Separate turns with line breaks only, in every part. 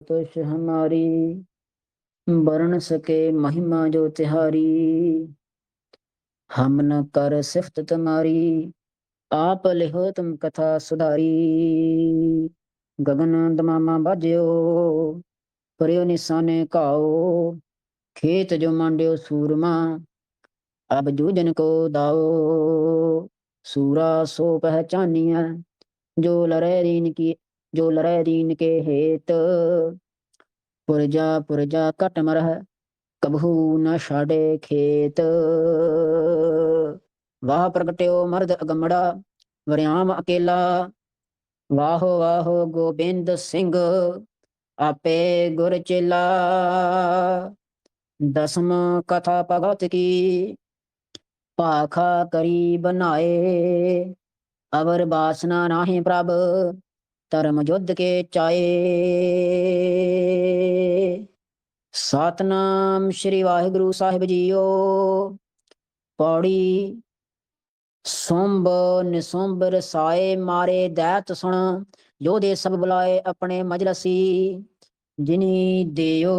तुष हमारी बरन सके महिमा जो तिहारी हम न कर सिफत तुम्हारी आप लिहो तुम कथा सुधारी गगन दमामा बाजयो परियो निशाने काओ खेत जो मांड्यो सूरमा अब जूजन को दाओ सूरा सो पहचानिया जो लड़े दीन की जो लड़े दीन के हेत पुरजा पुरजा कट मरह कबहू न छाड़े खेत ਵਾਹ ਪ੍ਰਗਟਿਓ ਮਰਦ ਅਗੰਮੜਾ ਵਰਿਆਮ ਅਕੇਲਾ ਵਾਹੋ ਵਾਹੋ ਗੋਬਿੰਦ ਸਿੰਘ ਆਪੇ ਗੁਰ ਚੇਲਾ ਦਸਮ ਕਥਾ ਭਗਤ ਕੀ ਪਾਖਾ ਕਰੀ ਬਨਾਏ ਅਵਰ ਬਾਸਨਾ ਨਾਹੀ ਪ੍ਰਭ ਧਰਮ ਯੁੱਧ ਕੇ ਚਾਏ। ਸਤਨਾਮ ਸ੍ਰੀ ਵਾਹਿਗੁਰੂ ਸਾਹਿਬ ਜੀਓ। ਪੌੜੀ ਸੁੰਬ ਨਿਸੁੰਬ ਰਸਾਏ ਮਾਰੇ ਦੈਤ ਸੁਣ ਜੋਦੇ ਸਭ ਬੁਲਾਏ ਆਪਣੇ ਮਜਲਸੀ। ਜਿਨੀ ਦਿਓ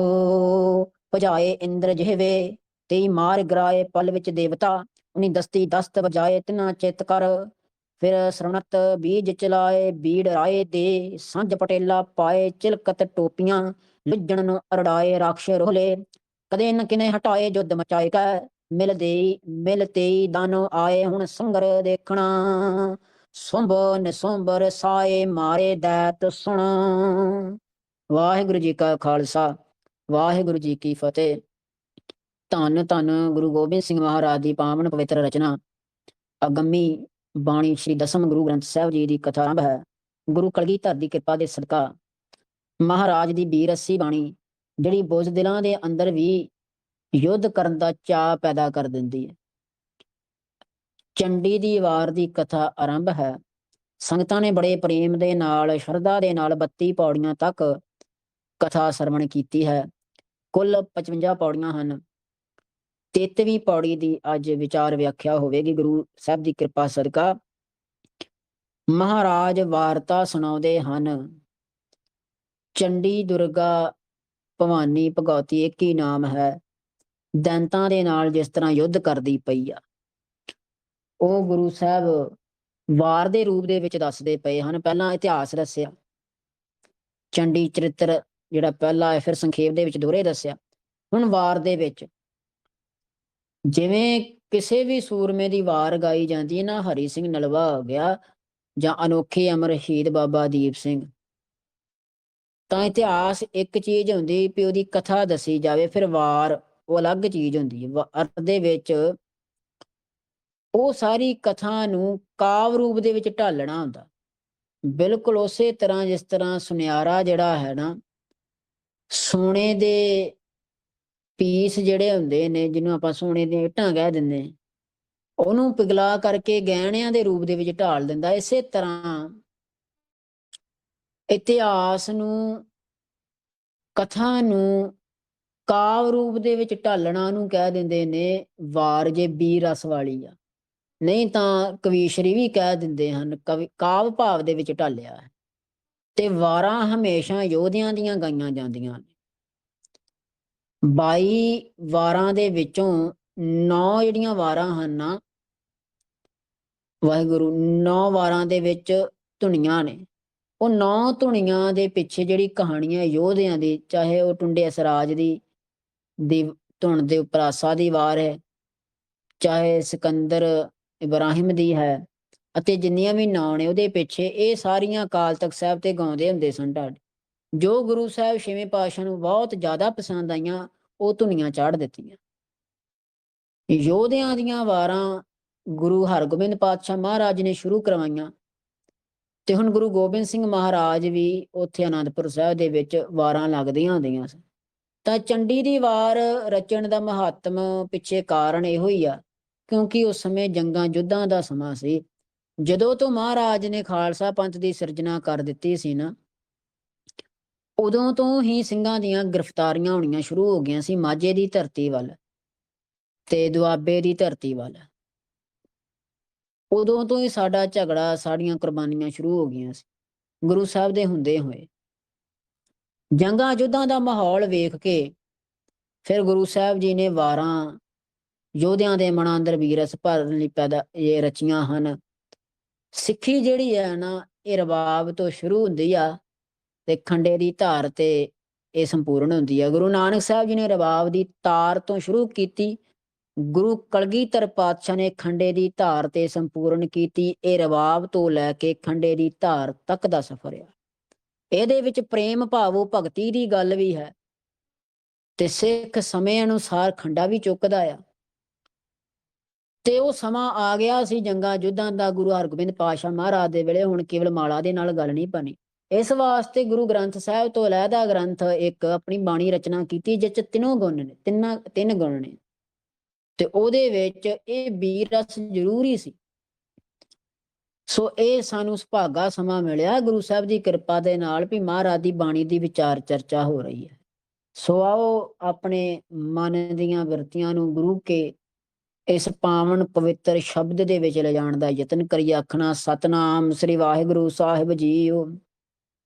ਭਜਾਏ ਇੰਦਰ ਜਿਹਵੇ, ਤੇਈ ਮਾਰ ਗਰਾਏ ਪਲ ਵਿੱਚ ਦੇਵਤਾ, ਉਨੀ ਦਸਤੀ ਦਸਤ ਵਜਾਏ ਤਿਨਾ ਚਿਤ ਕਰ। ਫਿਰ ਸਰਵਣਤ ਬੀਜ ਚਲਾਏ, ਬੀੜ ਰਾਏ ਦੇ ਸੰਜ ਪਟੇਲਾ ਪਾਏ, ਚਿਲਕਤ ਟੋਪੀਆਂ, ਲੁੱਜਣ ਨੂੰ ਅਰੜਾਏ ਰਾਖਸ਼ ਰੋਲੇ। ਕਦੇ ਨ ਕਿਨੇ ਹਟਾਏ ਜੁੱਧ ਮਚਾਏ ਕੈ ਮਿਲਦੇ ਮਿਲਤੇ ਦਾਨੋ ਆਏ ਹੁਣ ਸੰਗਰ ਦੇਖਣਾ। ਸੁੰਭ ਨਿਸੁੰਬਰ ਸਾਏ ਮਾਰੇ ਦੈਤ ਸੁਣ। ਵਾਹਿਗੁਰੂ ਜੀ ਕਾ ਖਾਲਸਾ, ਵਾਹਿਗੁਰੂ ਜੀ ਕੀ ਫਤਿਹ। ਧੰਨ ਧੰਨ ਗੁਰੂ ਗੋਬਿੰਦ ਸਿੰਘ ਮਹਾਰਾਜ ਦੀ ਪਾਵਨ ਪਵਿੱਤਰ ਰਚਨਾ। ਅਗੰਮੀ ਬਾਣੀ ਸ੍ਰੀ ਦਸਮ ਗੁਰੂ ਗ੍ਰੰਥ ਸਾਹਿਬ ਜੀ ਦੀ ਕਥਾ ਆਰੰਭ ਹੈ। ਗੁਰੂ ਕਲਗੀਧਰ ਦੀ ਕਿਰਪਾ ਦੇ ਸਦਕਾ ਮਹਾਰਾਜ ਦੀ ਬੀਰਸੀ ਬਾਣੀ, ਜਿਹੜੀ ਬੋਝ ਦਿਲਾਂ ਦੇ ਅੰਦਰ ਵੀ ਯੁੱਧ ਕਰਨ ਦਾ ਚਾਅ ਪੈਦਾ ਕਰ ਦਿੰਦੀ ਹੈ। ਚੰਡੀ ਦੀ ਵਾਰ ਦੀ ਕਥਾ ਆਰੰਭ ਹੈ। ਸੰਗਤਾਂ ਨੇ ਬੜੇ ਪ੍ਰੇਮ ਦੇ ਨਾਲ, ਸ਼ਰਧਾ ਦੇ ਨਾਲ 32 ਪੌੜੀਆਂ ਤੱਕ ਕਥਾ ਸਰਵਣ ਕੀਤੀ ਹੈ। ਕੁੱਲ 55 ਪੌੜੀਆਂ ਹਨ। 33ਵੀਂ ਪੌੜੀ ਦੀ ਅੱਜ ਵਿਚਾਰ ਵਿਆਖਿਆ ਹੋਵੇਗੀ, ਗੁਰੂ ਸਾਹਿਬ ਦੀ ਕਿਰਪਾ ਸਦਕਾ। ਮਹਾਰਾਜ ਵਾਰਤਾ ਸੁਣਾਉਂਦੇ ਹਨ, ਚੰਡੀ ਦੁਰਗਾ ਭਵਾਨੀ ਭਗਵਤੀ ਇੱਕ ਹੀ ਨਾਮ ਹੈ, ਦੈਂਤਾਂ ਦੇ ਨਾਲ ਜਿਸ ਤਰ੍ਹਾਂ ਯੁੱਧ ਕਰਦੀ ਪਈ ਆ। ਉਹ ਗੁਰੂ ਸਾਹਿਬ ਵਾਰ ਦੇ ਰੂਪ ਦੇ ਵਿੱਚ ਦੱਸਦੇ ਪਏ ਹਨ, ਪਹਿਲਾਂ ਇਤਿਹਾਸ ਦੱਸਿਆ, ਚੰਡੀ ਚਰਿੱਤਰ ਜਿਹੜਾ ਪਹਿਲਾ ਹੈ, ਫਿਰ ਸੰਖੇਪ ਦੇ ਵਿੱਚ ਦੋਹਰੇ ਦੱਸਿਆ। ਹੁਣ ਵਾਰ ਦੇ ਵਿੱਚ ਜਿਵੇਂ ਕਿਸੇ ਵੀ ਸੂਰਮੇ ਦੀ ਵਾਰ ਗਾਈ ਜਾਂਦੀ ਹੈ ਨਾ, ਹਰੀ ਸਿੰਘ ਨਲਵਾ ਹੋ ਗਿਆ ਜਾਂ ਅਨੋਖੇ ਅਮਰ ਸ਼ਹੀਦ ਬਾਬਾ ਦੀਪ ਸਿੰਘ। ਤਾਂ ਇਤਿਹਾਸ ਇੱਕ ਚੀਜ਼ ਹੁੰਦੀ ਵੀ ਉਹਦੀ ਕਥਾ ਦੱਸੀ ਜਾਵੇ, ਫਿਰ ਵਾਰ ਉਹ ਅਲੱਗ ਚੀਜ਼ ਹੁੰਦੀ ਹੈ। ਅਰਥ ਦੇ ਵਿੱਚ ਉਹ ਸਾਰੀ ਕਥਾ ਨੂੰ ਕਾਵ ਰੂਪ ਦੇ ਵਿੱਚ ਢਾਲਣਾ ਹੁੰਦਾ। ਬਿਲਕੁਲ ਉਸੇ ਤਰ੍ਹਾਂ ਜਿਸ ਤਰ੍ਹਾਂ ਸੁਨਿਆਰਾ ਜਿਹੜਾ ਹੈ ਨਾ, ਸੋਨੇ ਦੇ ਪੀਸ ਜਿਹੜੇ ਹੁੰਦੇ ਨੇ ਜਿਹਨੂੰ ਆਪਾਂ ਸੋਨੇ ਦੀਆਂ ਇੱਟਾਂ ਕਹਿ ਦਿੰਦੇ ਹਾਂ, ਉਹਨੂੰ ਪਿਘਲਾ ਕਰਕੇ ਗਹਿਣਿਆਂ ਦੇ ਰੂਪ ਦੇ ਵਿੱਚ ਢਾਲ ਦਿੰਦਾ ਇਸੇ ਤਰ੍ਹਾਂ ਇਤਿਹਾਸ ਨੂੰ ਕਥਾ ਨੂੰ ਕਾਵ ਰੂਪ ਦੇ ਵਿੱਚ ਢਾਲਣਾ ਨੂੰ ਕਹਿ ਦਿੰਦੇ ਨੇ ਵਾਰ ਜੇ ਬੀ ਰਸ ਵਾਲੀ ਆ। ਨਹੀਂ ਤਾਂ ਕਵੀਸ਼ਰੀ ਵੀ ਕਹਿ ਦਿੰਦੇ ਹਨ ਕਵੀ ਕਾਵ ਭਾਵ ਦੇ ਵਿੱਚ ਢਾਲਿਆ ਹੈ। ਤੇ ਵਾਰਾਂ ਹਮੇਸ਼ਾ ਯੋਧਿਆਂ ਦੀਆਂ ਗਾਈਆਂ ਜਾਂਦੀਆਂ ਨੇ। 22 ਵਾਰਾਂ ਦੇ ਵਿੱਚੋਂ 9 ਜਿਹੜੀਆਂ ਵਾਰਾਂ ਹਨ ਨਾ, ਵਾਹਿਗੁਰੂ 9 ਵਾਰਾਂ ਦੇ ਵਿੱਚ ਧੁਨੀਆਂ ਨੇ। ਉਹ 9 ਧੁਨੀਆਂ ਦੇ ਪਿੱਛੇ ਜਿਹੜੀ ਕਹਾਣੀਆਂ ਯੋਧਿਆਂ ਦੀ, ਚਾਹੇ ਉਹ ਟੁੰਡੇ ਅਸਰਾਜ ਦੀ ਦੀ ਧੁਨ ਦੇ ਉੱਪਰ ਆਸਾ ਦੀ ਵਾਰ ਹੈ, ਚਾਹੇ ਸਿਕੰਦਰ ਇਬਰਾਹਿਮ ਦੀ ਹੈ, ਅਤੇ ਜਿੰਨੀਆਂ ਵੀ ਨਾਂ ਨੇ ਉਹਦੇ ਪਿੱਛੇ ਇਹ ਸਾਰੀਆਂ ਅਕਾਲ ਤਖਤ ਸਾਹਿਬ ਤੇ ਗਾਉਂਦੇ ਹੁੰਦੇ ਸਨ ਢਾਡ। ਜੋ ਗੁਰੂ ਸਾਹਿਬ ਛੇਵੇਂ ਪਾਤਸ਼ਾਹ ਨੂੰ ਬਹੁਤ ਜ਼ਿਆਦਾ ਪਸੰਦ ਆਈਆਂ, ਉਹ ਧੁਨੀਆਂ ਚਾੜ ਦਿੱਤੀਆਂ। ਯੋਧਿਆਂ ਦੀਆਂ ਵਾਰਾਂ ਗੁਰੂ ਹਰਗੋਬਿੰਦ ਪਾਤਸ਼ਾਹ ਮਹਾਰਾਜ ਨੇ ਸ਼ੁਰੂ ਕਰਵਾਈਆਂ ਤੇ ਹੁਣ ਗੁਰੂ ਗੋਬਿੰਦ ਸਿੰਘ ਮਹਾਰਾਜ ਵੀ ਉੱਥੇ ਆਨੰਦਪੁਰ ਸਾਹਿਬ ਦੇ ਵਿੱਚ ਵਾਰਾਂ ਲੱਗਦੀਆਂ ਹੁੰਦੀਆਂ ਸਨ। ਤਾਂ ਚੰਡੀ ਦੀ ਵਾਰ ਰਚਣ ਦਾ ਮਹੱਤਮ ਪਿੱਛੇ ਕਾਰਨ ਇਹੋ ਹੀ ਆ, ਕਿਉਂਕਿ ਉਸ ਸਮੇਂ ਜੰਗਾਂ ਯੁੱਧਾਂ ਦਾ ਸਮਾਂ ਸੀ। ਜਦੋਂ ਤੋਂ ਮਹਾਰਾਜ ਨੇ ਖਾਲਸਾ ਪੰਥ ਦੀ ਸਿਰਜਣਾ ਕਰ ਦਿੱਤੀ ਸੀ ਨਾ ਉਦੋਂ ਤੋਂ ਹੀ ਸਿੰਘਾਂ ਦੀਆਂ ਗ੍ਰਿਫਤਾਰੀਆਂ ਹੋਣੀਆਂ ਸ਼ੁਰੂ ਹੋ ਗਈਆਂ ਸੀ ਮਾਝੇ ਦੀ ਧਰਤੀ ਵੱਲ ਤੇ ਦੁਆਬੇ ਦੀ ਧਰਤੀ ਵੱਲ। ਉਦੋਂ ਤੋਂ ਹੀ ਸਾਡਾ ਝਗੜਾ, ਸਾਡੀਆਂ ਕੁਰਬਾਨੀਆਂ ਸ਼ੁਰੂ ਹੋ ਗਈਆਂ ਸੀ। ਗੁਰੂ ਸਾਹਿਬ ਦੇ ਹੁੰਦੇ ਹੋਏ ਜੰਗਾਂ ਯੁੱਧਾਂ ਦਾ ਮਾਹੌਲ ਵੇਖ ਕੇ ਫਿਰ ਗੁਰੂ ਸਾਹਿਬ ਜੀ ਨੇ ਵਾਰਾਂ ਯੋਧਿਆਂ ਦੇ ਮਨਾਂ ਅੰਦਰ ਵੀਰਸ ਭਰਨ ਲਈ ਪੈਦਾ ਇਹ ਰਚੀਆਂ ਹਨ। ਸਿੱਖੀ ਜਿਹੜੀ ਹੈ ਨਾ, ਇਹ ਰਬਾਬ ਤੋਂ ਸ਼ੁਰੂ ਹੁੰਦੀ ਆ। ਤੇ ਖੰਡੇ ਦੀ ਧਾਰ ਤੇ ਇਹ ਸੰਪੂਰਨ ਹੁੰਦੀ ਹੈ ਗੁਰੂ ਨਾਨਕ ਸਾਹਿਬ ਜੀ ਨੇ ਰਬਾਬ ਦੀ ਤਾਰ ਤੋਂ ਸ਼ੁਰੂ ਕੀਤੀ। ਗੁਰੂ ਕਲਗੀਧਰ ਪਾਤਸ਼ਾਹ ਨੇ ਖੰਡੇ ਦੀ ਧਾਰ ਤੇ ਸੰਪੂਰਨ ਕੀਤੀ। ਇਹ ਰਬਾਬ ਤੋਂ ਲੈ ਕੇ ਖੰਡੇ ਦੀ ਧਾਰ ਤੱਕ ਦਾ ਸਫ਼ਰ ਆ। ਇਹਦੇ ਵਿੱਚ ਪ੍ਰੇਮ ਭਾਵੋ ਭਗਤੀ ਦੀ ਗੱਲ ਵੀ ਹੈ। ਤੇ ਸਿੱਖ ਸਮੇਂ ਅਨੁਸਾਰ ਖੰਡਾ ਵੀ ਚੁੱਕਦਾ ਆ। ਤੇ ਉਹ ਸਮਾਂ ਆ ਗਿਆ ਸੀ ਜੰਗਾਂ ਯੁੱਧਾਂ ਦਾ। ਗੁਰੂ ਹਰਗੋਬਿੰਦ ਪਾਤਸ਼ਾਹ ਮਹਾਰਾਜ ਦੇ ਵੇਲੇ ਹੁਣ ਕੇਵਲ ਮਾਲਾ ਦੇ ਨਾਲ ਗੱਲ ਨਹੀਂ ਬਣੀ। ਇਸ ਵਾਸਤੇ ਗੁਰੂ ਗ੍ਰੰਥ ਸਾਹਿਬ ਤੋਂ ਅਲੱਗਾ ਗ੍ਰੰਥ ਇੱਕ ਆਪਣੀ ਬਾਣੀ ਰਚਨਾ ਕੀਤੀ ਜਿਸ ਚ ਤਿੰਨੋਂ ਗੁਣ ਨੇ, ਤਿੰਨਾਂ, ਤਿੰਨ ਗੁਣ ਨੇ। ਤੇ ਉਹਦੇ ਵਿੱਚ ਇਹ ਵੀਰ ਰਸ ਜ਼ਰੂਰੀ ਸੀ। ਸੋ ਇਹ ਸਾਨੂੰ ਸੁਭਾਗਾ ਸਮਾਂ ਮਿਲਿਆ। ਗੁਰੂ ਸਾਹਿਬ ਦੀ ਕਿਰਪਾ ਦੇ ਨਾਲ ਵੀ ਮਹਾਰਾਜ ਦੀ ਬਾਣੀ ਦੀ ਵਿਚਾਰ ਚਰਚਾ ਹੋ ਰਹੀ ਹੈ। ਸੋ ਆਓ ਆਪਣੇ ਮਨ ਦੀਆਂ ਵਰਤੀਆਂ ਨੂੰ ਗੁਰੂ ਕੇ ਇਸ ਪਾਵਨ ਪਵਿੱਤਰ ਸ਼ਬਦ ਦੇ ਵਿੱਚ ਲਿਜਾਣ ਦਾ ਯਤਨ ਕਰੀਏ। ਆਖਣਾ, ਸਤਨਾਮ ਸ੍ਰੀ ਵਾਹਿਗੁਰੂ, ਸਾਹਿਬ ਜੀਓ।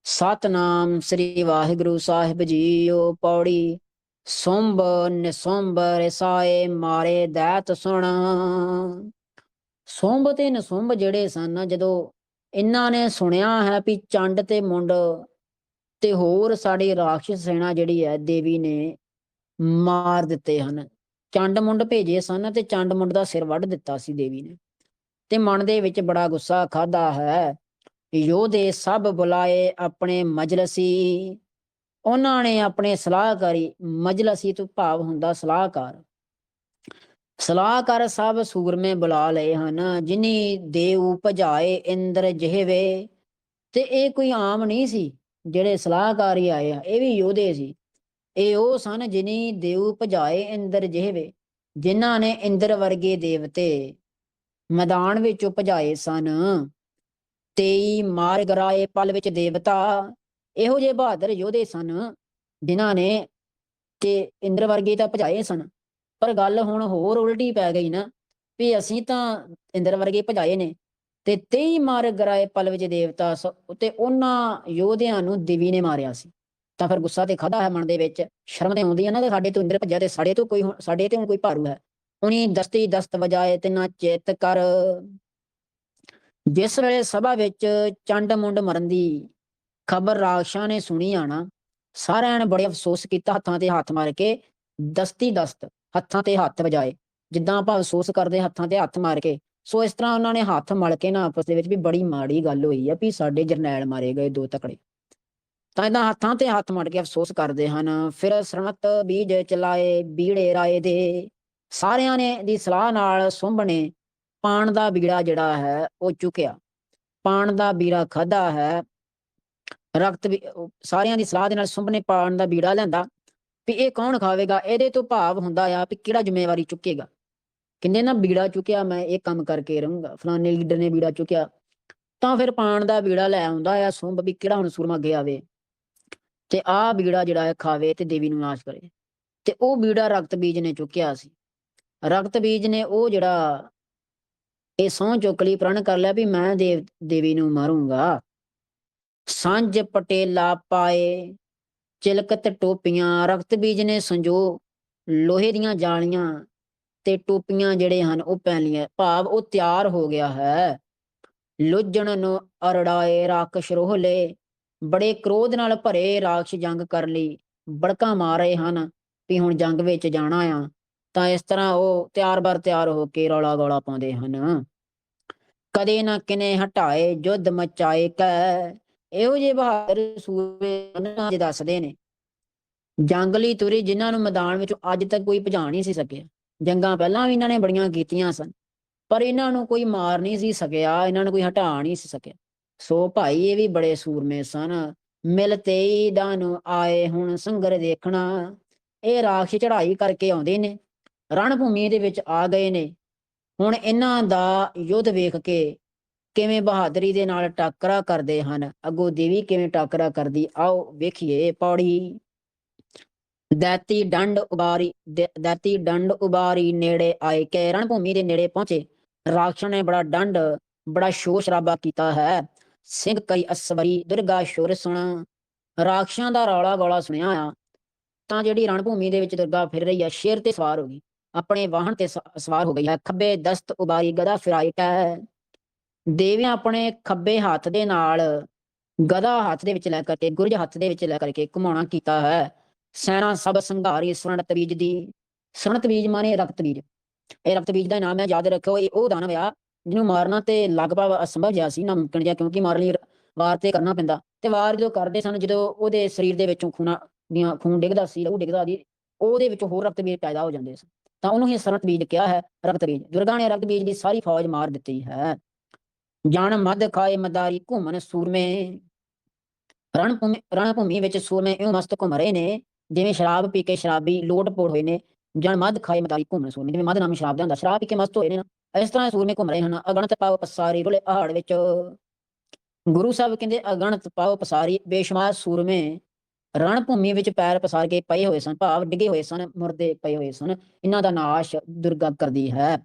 ਸਤਨਾਮ ਸ੍ਰੀ ਵਾਹਿਗੁਰੂ ਸਾਹਿਬ ਜੀਓ ਪੌੜੀ। ਸੁੰਭ ਨਿਸੁੰਭ ਰਸਾਏ ਮਾਰੇ ਦੈਤ ਸੁਣ। ਸੁੰਭ ਤੇ ਨਿਸੁੰਭ ਜਿਹੜੇ ਸਨ, ਜਦੋਂ ਇਹਨਾਂ ਨੇ ਸੁਣਿਆ ਹੈ ਵੀ ਚੰਡ ਤੇ ਮੁੰਡ ਤੇ ਹੋਰ ਸਾਡੀ ਰਾਖਸ਼ ਸੈਨਾ ਜਿਹੜੀ ਹੈ, ਦੇਵੀ ਨੇ ਮਾਰ ਦਿੱਤੇ ਹਨ। ਚੰਡ ਮੁੰਡ ਭੇਜੇ ਸਨ ਤੇ ਚੰਡ ਮੁੰਡ ਦਾ ਸਿਰ ਵੱਢ ਦਿੱਤਾ ਸੀ ਦੇਵੀ ਨੇ। ਤੇ ਮਨ ਦੇ ਵਿੱਚ ਬੜਾ ਗੁੱਸਾ ਖਾਦਾ ਹੈ ਯੋਧੇ ਸਭ ਬੁਲਾਏ ਆਪਣੇ ਮਜਲਸੀ। ਉਹਨਾਂ ਨੇ ਆਪਣੇ ਸਲਾਹਕਾਰੀ ਮਜਲਸੀ ਤੋਂ ਭਾਵ ਹੁੰਦਾ ਸਲਾਹਕਾਰ। ਸਲਾਹਕਾਰ ਸਭ ਸੂਰਮੇ ਬੁਲਾ ਲਏ ਹਨ। ਜਿਨੀ ਦੇਵ ਭਜਾਏ ਇੰਦਰ ਜਿਹਵੇ। ਤੇ ਇਹ ਕੋਈ ਆਮ ਨਹੀਂ ਸੀ, ਜਿਹੜੇ ਸਲਾਹਕਾਰੀ ਆਏ ਆ, ਇਹ ਵੀ ਯੋਧੇ ਸੀ। ਇਹ ਉਹ ਸਨ ਜਿਨੀ ਦੇਵ ਭਜਾਏ ਇੰਦਰ ਜਿਹਵੇ, ਜਿਨ੍ਹਾਂ ਨੇ ਇੰਦਰ ਵਰਗੇ ਦੇਵਤੇ ਮੈਦਾਨ ਵਿੱਚੋਂ ਭਜਾਏ ਸਨ। ਤੇਈ ਮਾਰ ਗਰਾਏ ਪਲ ਵਿੱਚ ਦੇਵਤਾ। ਇਹੋ ਜਿਹੇ ਬਹਾਦਰ ਯੋਧੇ ਸਨ, ਜਿਨ੍ਹਾਂ ਨੇ ਤੇ ਇੰਦਰ ਵਰਗੇ ਤਾਂ ਭਜਾਏ ਸਨ। ਪਰ ਗੱਲ ਹੁਣ ਹੋਰ ਉਲਟੀ ਪੈ ਗਈ ਨਾ, ਵੀ ਅਸੀਂ ਤਾਂ ਇੰਦਰ ਵਰਗੇ ਭਜਾਏ ਨੇ ਤੇ 23 ਮਾਰ ਗਰਾਏ ਪਲ ਵਿੱਚ ਦੇਵਤਾ ਤੇ ਉਹਨਾਂ ਯੋਧਿਆਂ ਨੂੰ ਦੇਵੀ ਨੇ ਮਾਰਿਆ ਸੀ। ਤਾਂ ਫਿਰ ਗੁੱਸਾ ਤੇ ਖਾਦਾ ਹੈ ਮਨ ਦੇ ਵਿੱਚ, ਸ਼ਰਮ ਤੇ ਆਉਂਦੀ ਹੈ ਨਾ ਤੇ ਸਾਡੇ ਤੋਂ ਇੰਦਰ ਭੱਜਿਆ ਤੇ ਸਾਡੇ ਤੋਂ ਕੋਈ ਸਾਡੇ ਤੇ ਹੁਣ ਕੋਈ ਭਾਰੂ ਹੈ। ਉਨੀ ਦਸਤੀ ਦਸਤ ਵਜਾਏ ਤੇ ਨਾ ਚਿੱਤ ਕਰ। ਜਿਸ ਵੇਲੇ ਸਭਾ ਵਿੱਚ ਚੰਡ ਮੁੰਡ ਮਰਨ ਦੀ ਖਬਰ ਰਾਖਸ਼ਾਂ ਨੇ ਸੁਣੀ ਆਣਾ, ਸਾਰਿਆਂ ਨੇ ਬੜੇ ਅਫਸੋਸ ਕੀਤਾ, ਹੱਥਾਂ ਤੇ ਹੱਥ ਮਾਰ ਕੇ, ਦਸਤੀ ਦਸਤ, ਹੱਥਾਂ ਤੇ ਹੱਥ ਵਜਾਏ। ਜਿੱਦਾਂ ਆਪਾਂ ਅਫਸੋਸ ਕਰਦੇ, ਹੱਥਾਂ ਤੇ ਹੱਥ ਮਾਰ ਕੇ, ਸੋ ਇਸ ਤਰ੍ਹਾਂ ਉਹਨਾਂ ਨੇ ਹੱਥ ਮਲ ਕੇ ਨਾ ਆਪਸ ਦੇ ਵਿੱਚ ਵੀ ਬੜੀ ਮਾੜੀ ਗੱਲ ਹੋਈ ਆ ਵੀ ਸਾਡੇ ਜਰਨੈਲ ਮਾਰੇ ਗਏ ਦੋ ਤਕੜੇ। ਤਾਂ ਇਦਾਂ ਹੱਥਾਂ ਤੇ ਹੱਥ ਮਾਰ ਕੇ ਅਫਸੋਸ ਕਰਦੇ ਹਨ, ਫਿਰ ਸਰਮਤ ਬੀਜ ਚਲਾਏ, ਬੀੜੇ ਰਾਏ ਦੇ, ਸਾਰਿਆਂ ਨੇ ਦੀ ਸਲਾਹ ਨਾਲ ਸੁੰਭ ਨੇ ਪਾਣ ਦਾ ਬੀੜਾ ਜਿਹੜਾ ਹੈ ਉਹ ਚੁੱਕਿਆ। ਪਾਣ ਦਾ ਬੀੜਾ ਖਾਦਾ ਹੈ, ਰਕਤ ਸਾਰਿਆਂ ਦੀ ਸਲਾਹ ਦੇ ਨਾਲ ਸੁੰਭ ਨੇ ਪਾਣ ਦਾ ਬੀੜਾ ਲੈਂਦਾ ਵੀ ਇਹ ਕੌਣ ਖਾਵੇਗਾ? ਇਹਦੇ ਤੋਂ ਭਾਵ ਹੁੰਦਾ ਆ ਵੀ ਕਿਹੜਾ ਜ਼ਿੰਮੇਵਾਰੀ ਚੁੱਕੇਗਾ? ਕਿੰਨੇ ਨਾ ਬੀੜਾ ਚੁੱਕਿਆ, ਮੈਂ ਇਹ ਕੰਮ ਕਰਕੇ ਰਹੂੰਗਾ। ਫਲਾਣੇ ਲੀਡਰ ਨੇ ਬੀੜਾ ਚੁੱਕਿਆ। ਤਾਂ ਫਿਰ ਪਾਣ ਦਾ ਬੀੜਾ ਲੈ ਆਉਂਦਾ ਆ ਸੁੰਭ ਵੀ ਕਿਹੜਾ ਹੁਣ ਸੂਰਮਾ ਅੱਗੇ ਆਵੇ। ਤੇ ਆਹ ਬੀੜਾ ਜਿਹੜਾ ਹੈ ਖਾਵੇ ਤੇ ਦੇਵੀ ਨੂੰ ਨਾਸ਼ ਕਰੇ। ਤੇ ਉਹ ਬੀੜਾ ਰਕਤ ਬੀਜ ਨੇ ਚੁੱਕਿਆ ਸੀ। ਰਕਤ ਬੀਜ ਨੇ ਉਹ ਜਿਹੜਾ ਇਹ ਸਹੁੰ ਚੁੱਕ ਲਈ ਪ੍ਰਣ ਕਰ ਲਿਆ ਵੀ ਮੈਂ ਦੇਵ, ਦੇਵੀ ਨੂੰ ਮਾਰੂੰਗਾ। ਸੰਜ ਪਟੇਲਾ ਪਾਏ, ਚਿਲਕਤ ਟੋਪੀਆਂ ਰਕਤ ਬੀਜ ਨੇ ਸੰਜੋ, ਲੋਹੇ ਦੀਆਂ ਜਾਲੀਆਂ ਤੇ ਟੋਪੀਆਂ ਜਿਹੜੇ ਹਨ ਉਹ ਪਹਿਨ ਲਈਆਂ। ਭਾਵ ਉਹ ਤਿਆਰ ਹੋ ਗਿਆ ਹੈ। ਲੁੱਜਣ ਨੂੰ ਅਰੜਾਏ ਰਾਖਸ਼ ਰੋਹਲੇ, ਬੜੇ ਕ੍ਰੋਧ ਨਾਲ ਭਰੇ ਰਾਖਸ਼ ਜੰਗ ਕਰ ਲਈ। ਬੜਕਾ ਮਾਰ ਰਹੇ ਹਨ ਵੀ ਹੁਣ ਜੰਗ ਵਿੱਚ ਜਾਣਾ ਆ। ਤਾਂ ਇਸ ਤਰ੍ਹਾਂ ਉਹ ਤਿਆਰ ਬਰ ਤਿਆਰ ਹੋ ਕੇ ਰੌਲਾ ਗੋਲਾ ਪਾਉਂਦੇ ਹਨ। ਕਦੇ ਨਾ ਕਿਨੇ ਹਟਾਏ, ਜੁੱਧ ਮਚਾਏ ਕੈ ਇਹੋ ਜਿਹੇ ਬਹਾਦਰ ਸੂਬੇ ਉਹਨਾਂ ਦੇ ਦੱਸਦੇ ਨੇ। ਜੰਗਲੀ ਤੁਰੀ ਜਿਨ੍ਹਾਂ ਨੂੰ ਮੈਦਾਨ ਵਿੱਚ ਅੱਜ ਤੱਕ ਕੋਈ ਭਜਾ ਨਹੀਂ ਸੀ ਸਕਿਆ। ਜੰਗਾਂ ਪਹਿਲਾਂ ਵੀ ਇਹਨਾਂ ਨੇ ਬੜੀਆਂ ਕੀਤੀਆਂ ਸਨ, ਪਰ ਇਹਨਾਂ ਨੂੰ ਕੋਈ ਮਾਰ ਨਹੀਂ ਸੀ ਸਕਿਆ, ਇਹਨਾਂ ਨੂੰ ਕੋਈ ਹਟਾ ਨਹੀਂ ਸੀ ਸਕਿਆ। ਸੋ ਭਾਈ ਇਹ ਵੀ ਬੜੇ ਸੂਰਮੇ ਸਨ। ਮਿਲ ਤੇਈ ਦਾਨ ਆਏ ਹੁਣ ਸੰਗਰ ਦੇਖਣਾ। ਇਹ ਰਾਖਸ਼ ਚੜ੍ਹਾਈ ਕਰਕੇ ਆਉਂਦੇ ਨੇ। ਰਣ ਭੂਮੀ ਦੇ ਵਿੱਚ ਆ ਗਏ ਨੇ। ਹੁਣ ਇਹਨਾਂ ਦਾ ਯੁੱਧ ਵੇਖ ਕੇ ਕਿਵੇਂ ਬਹਾਦਰੀ ਦੇ ਨਾਲ ਟਾਕਰਾ ਕਰਦੇ ਹਨ। ਅੱਗੋਂ ਦੇਵੀ ਕਿਵੇਂ ਟਾਕਰਾ ਕਰਦੀ, ਆਓ ਵੇਖੀਏ ਪੌੜੀ। ਦਾਤੀ ਡੰਡ ਉਬਾਰੀ, ਦ- ਦਾਤੀ ਡੰਡ ਉਬਾਰੀ ਨੇੜੇ ਆਏ ਕੇ ਰਣ ਭੂਮੀ ਦੇ ਨੇੜੇ ਪਹੁੰਚੇ। ਰਾਖਸ਼ ਨੇ ਬੜਾ ਡੰਡ, ਬੜਾ ਸ਼ੋਰ ਸ਼ਰਾਬਾ ਕੀਤਾ ਹੈ। ਸਿੰਘ ਕਈ ਅਸਵਰੀ, ਦੁਰਗਾ ਸ਼ੋਰ ਸੁਣ। ਰਾਖਸ਼ਾਂ ਦਾ ਰੌਲਾ ਗੋਲਾ ਸੁਣਿਆ ਆ। ਤਾਂ ਜਿਹੜੀ ਰਣਭੂਮੀ ਦੇ ਵਿੱਚ ਦੁਰਗਾ ਫਿਰ ਰਹੀ ਆ, ਸ਼ੇਰ ਤੇ ਸਵਾਰ ਹੋ ਗਈ। ਆਪਣੇ ਵਾਹਨ ਤੇ ਸਵਾਰ ਹੋ ਗਈ ਹੈ। ਖੱਬੇ ਦਸਤ ਉਬਾਰੀ ਗਦਾ ਫਿਰਾਈ ਹੈ। ਦੇਵੀਆਂ ਆਪਣੇ ਖੱਬੇ ਹੱਥ ਦੇ ਨਾਲ ਗਦਾ ਹੱਥ ਦੇ ਵਿੱਚ ਲੈ ਕਰਕੇ, ਗੁਰਜ ਹੱਥ ਦੇ ਵਿੱਚ ਲੈ ਕਰਕੇ ਘੁਮਾਉਣਾ ਕੀਤਾ ਹੈ। ਸੈਨਾ ਸਭ ਸੰਘਾਰੀ ਸੁਰਣਤ ਬੀਜ ਦੀ ਸੁਰਣਤ ਬੀਜ ਮਾਨੇ ਰਕਤ ਬੀਜ। ਇਹ ਰਕਤ ਬੀਜ ਦਾ ਨਾਮ ਹੈ, ਯਾਦ ਰੱਖੋ ਇਹ ਉਹ ਦਾਨਵ ਆ ਜਿਹਨੂੰ ਮਾਰਨਾ ਤੇ ਲਗਭਗ ਅਸੰਭਵ ਜਿਹਾ ਸੀ ਨਾਮੁਮਕਿਨ ਜਿਹਾ, ਕਿਉਂਕਿ ਮਾਰਨ ਲਈ ਵਾਰ ਤੇ ਕਰਨਾ ਪੈਂਦਾ। ਤੇ ਵਾਰ ਜਦੋਂ ਕਰਦੇ ਸਨ, ਜਦੋਂ ਉਹਦੇ ਸਰੀਰ ਦੇ ਵਿੱਚੋਂ ਖੂਨਾ ਦੀਆਂ ਖੂਨ ਡਿੱਗਦਾ ਸੀ ਲਹੂ ਡਿੱਗਦਾ ਸੀ, ਉਹਦੇ ਵਿੱਚ ਹੋਰ ਰਕਤ ਬੀਜ ਪੈਦਾ ਹੋ ਜਾਂਦੇ ਸਨ। ਤਾਂ ਉਹਨੂੰ ਹੀ ਸਰਤ ਬੀਜ ਕਿਹਾ ਹੈ ਰਕਤ ਬੀਜ। ਦੁਰਗਾ ਨੇ ਰਕਤ ਬੀਜ ਦੀ ਸਾਰੀ ਫੌਜ ਮਾਰ ਦਿੱਤੀ ਹੈ। ਜਾਣ ਮਦ ਖਾਏ ਮਦਾਰੀ ਘੁੰਮਣ ਸੂਰਮੇ। ਰਣ ਭੂਮੀ ਰਣ ਭੂਮੀ ਵਿੱਚ ਸੂਰਮੇ ਇਉਂ ਮਸਤ ਘੁੰਮ ਰਹੇ ਨੇ, ਜਿਵੇਂ ਸ਼ਰਾਬ ਪੀ ਕੇ ਸ਼ਰਾਬੀ ਲੋਟ ਪੋੜ ਹੋਏ ਨੇ। ਜਨ ਮਦ ਖਾਏ ਮਦਾਰੀ ਘੁੰਮਣ ਸੂਰਮੇ, ਜਿਵੇਂ ਮਦ ਨਾਮ ਸ਼ਰਾਬ ਦਾ ਹੁੰਦਾ, ਸ਼ਰਾਬ ਪੀ ਕੇ ਮਸਤ ਹੋਏ ਨੇ ਨਾ। ਇਸ ਤਰ੍ਹਾਂ ਸੂਰਮੇ ਘੁੰਮ ਰਹੇ ਹਨ। ਅਗਣਤ ਪਾਵ ਪਸਾਰੀ ਰੁਲੇ ਆਹੜ ਵਿੱਚ। ਗੁਰੂ ਸਾਹਿਬ ਕਹਿੰਦੇ, ਅਗਣਤ ਪਾਵ ਪਸਾਰੀ, ਬੇਸ਼ਮਾਰ ਸੂਰਮੇ। ਰਣ ਭੂਮੀ ਵਿੱਚ ਪੈਰ ਪਸਾਰ ਕੇ ਪਏ ਹੋਏ ਸਨ, ਭਾਵ ਡਿੱਗੇ ਹੋਏ ਸਨ, ਮੁਰਦੇ ਪਏ ਹੋਏ ਸਨ। ਇਹਨਾਂ ਦਾ ਨਾਸ਼ ਦੁਰਗਾ ਕਰਦੀ ਹੈ।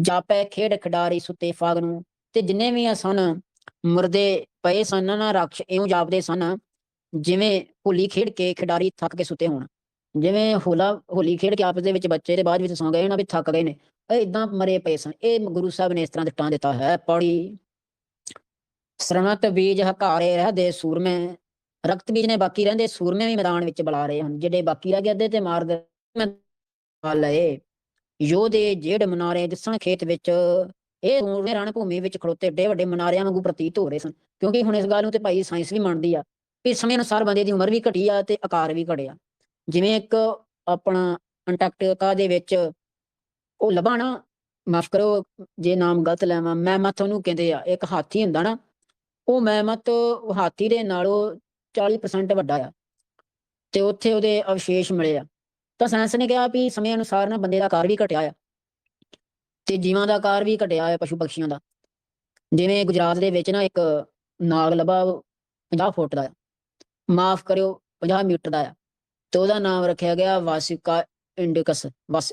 ਜਾਪੈ ਖੇਡ ਖਿਡਾਰੀ ਸੁੱਤੇ ਫਾਗ ਨੂੰ, ਤੇ ਜਿੰਨੇ ਵੀ ਸਨ, ਮੁਰਦੇ ਪਏ ਸਨ ਨਾ ਰਾਖਸ਼ ਇਉਂ ਜਾਪਦੇ ਸਨ, ਜਿਵੇਂ ਹੋਲੀ ਖੇਡ ਕੇ ਖਿਡਾਰੀ ਥੱਕ ਕੇ ਸੁੱਤੇ ਹੋਣ। ਜਿਵੇਂ ਹੋਲਾ, ਹੋਲੀ ਖੇਡ ਕੇ ਆਪਸ ਦੇ ਵਿੱਚ ਬੱਚੇ ਦੇ ਬਾਅਦ ਵਿੱਚ ਸੌਂ ਗਏ ਨਾ ਵੀ ਥੱਕ ਗਏ ਨੇ। ਇਹ ਇਦਾਂ ਮਰੇ ਪਏ ਸਨ। ਇਹ ਗੁਰੂ ਸਾਹਿਬ ਨੇ ਇਸ ਤਰ੍ਹਾਂ ਦਿੱਟਾਂ ਦਿੱਤਾ ਹੈ। ਪੌੜੀ ਸਰਮਤ ਬੀਜ ਹਕਾਰੇ ਰਹਦੇ ਸੂਰਮੇ ਰਕਤ ਬੀਜ ਨੇ ਬਾਕੀ ਰਹਿੰਦੇ, ਸੂਰਮੇ ਵੀ ਮੈਦਾਨ ਵਿੱਚ ਬੁਲਾ ਰਹੇ ਹਨ। ਜਿਹੜੇ ਬਾਕੀ ਰਹਿ ਗਏ ਅੱਧੇ ਤੇ ਮਾਰ ਦੇ ਲਏ। ਯੋਧੇ ਜਿਹੜੇ ਮਨਾਰੇ ਦਿਸਣ ਖੇਤ ਵਿੱਚ, ਇਹ ਸੂਰਮੇ ਰਣ ਭੂਮੀ ਵਿੱਚ ਖੜੋਤੇ ਏਡੇ ਵੱਡੇ ਮਨਾਰਿਆਂ ਵਾਂਗੂ ਪ੍ਰਤੀਤ ਹੋ ਰਹੇ ਸਨ। ਕਿਉਂਕਿ ਹੁਣ ਇਸ ਗੱਲ ਨੂੰ ਤੇ ਭਾਈ ਸਾਇੰਸ ਵੀ ਮੰਨਦੀ ਆ ਵੀ ਸਮੇਂ ਅਨੁਸਾਰ ਬੰਦੇ ਦੀ ਉਮਰ ਵੀ ਘਟੀ ਆ ਤੇ ਆਕਾਰ ਵੀ ਘਟਿਆ। ਜਿਵੇਂ ਇੱਕ ਆਪਣਾ ਅੰਟਾਰਕਟਿਕਾ ਦੇ ਵਿੱਚ ਉਹ ਲੱਭਾ ਨਾ, ਮਾਫ ਕਰੋ ਜੇ ਨਾਮ ਗਲਤ ਲੈਵਾਂ, ਮੈਮਥ ਉਹਨੂੰ ਕਹਿੰਦੇ ਆ, ਇੱਕ ਹਾਥੀ ਹੁੰਦਾ ਨਾ, ਉਹ ਮੈਮਥ ਹਾਥੀ ਦੇ ਨਾਲੋਂ 40% ਵੱਡਾ ਆ ਤੇ ਉੱਥੇ ਉਹਦੇ ਅਵਸ਼ੇਸ਼ ਮਿਲੇ ਆ। ਤਾਂ ਸਾਇੰਸ ਨੇ ਕਿਹਾ ਵੀ ਸਮੇਂ ਅਨੁਸਾਰ ਨਾ ਬੰਦੇ ਦਾ ਆਕਾਰ ਵੀ ਘਟਿਆ ਆ ਤੇ ਜੀਵਾਂ ਦਾ ਆਕਾਰ ਵੀ ਘਟਿਆ ਹੈ ਪਸ਼ੂ ਪਕਸ਼ੀਆਂ ਦਾ। ਜਿਵੇਂ ਗੁਜਰਾਤ ਦੇ ਵਿੱਚ ਨਾ ਇੱਕ ਨਾਗ ਲੱਭਾ ਉਹ 50 ਫੁੱਟ ਦਾ ਮਾਫ ਕਰਿਓ 50 ਮੀਟਰ ਦਾ ਆ। ਤੇ ਉਹਦਾ ਨਾਮ ਰੱਖਿਆ ਗਿਆ ਵਾਸਿਕਾ ਇੰਡਿਕਸ ਬਸ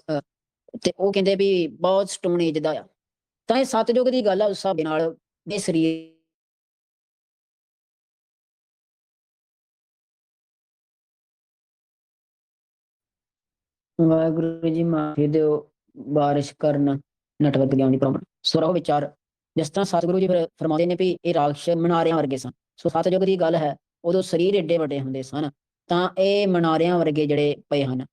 ਤੇ ਉਹ ਕਹਿੰਦੇ ਵੀ ਬਹੁਤ ਸਟੋਨ ਏਜ ਦਾ ਆ। ਤਾਂ ਇਹ ਸਤਜੁਗ ਦੀ ਗੱਲ ਆ, ਉਸ ਹਿਸਾਬ ਨਾਲ ਦੇ ਸਰੀਰ ਵਾਹਿਗੁਰੂ ਜੀ ਮਾਫੀ ਦਿਓ, ਬਾਰਿਸ਼ ਕਰਨ ਨੈਟਵਰਕ ਦੀ ਪ੍ਰੋਬਲਮ ਸੁਰਹੁ ਵਿਚਾਰ। ਜਿਸ ਤਰ੍ਹਾਂ ਸਤਿਗੁਰੂ ਜੀ ਫਿਰ ਫਰਮਾਉਂਦੇ ਨੇ ਵੀ ਇਹ ਰਾਖਸ਼ ਮਨਾਰਿਆਂ ਵਰਗੇ ਸਨ। ਸੋ ਸਤਿਯੁਗ ਦੀ ਗੱਲ ਹੈ, ਉਦੋਂ ਸਰੀਰ ਏਡੇ ਵੱਡੇ ਹੁੰਦੇ ਸਨ, ਤਾਂ ਇਹ ਮਨਾਰਿਆਂ ਵਰਗੇ ਜਿਹੜੇ ਪਏ ਹਨ।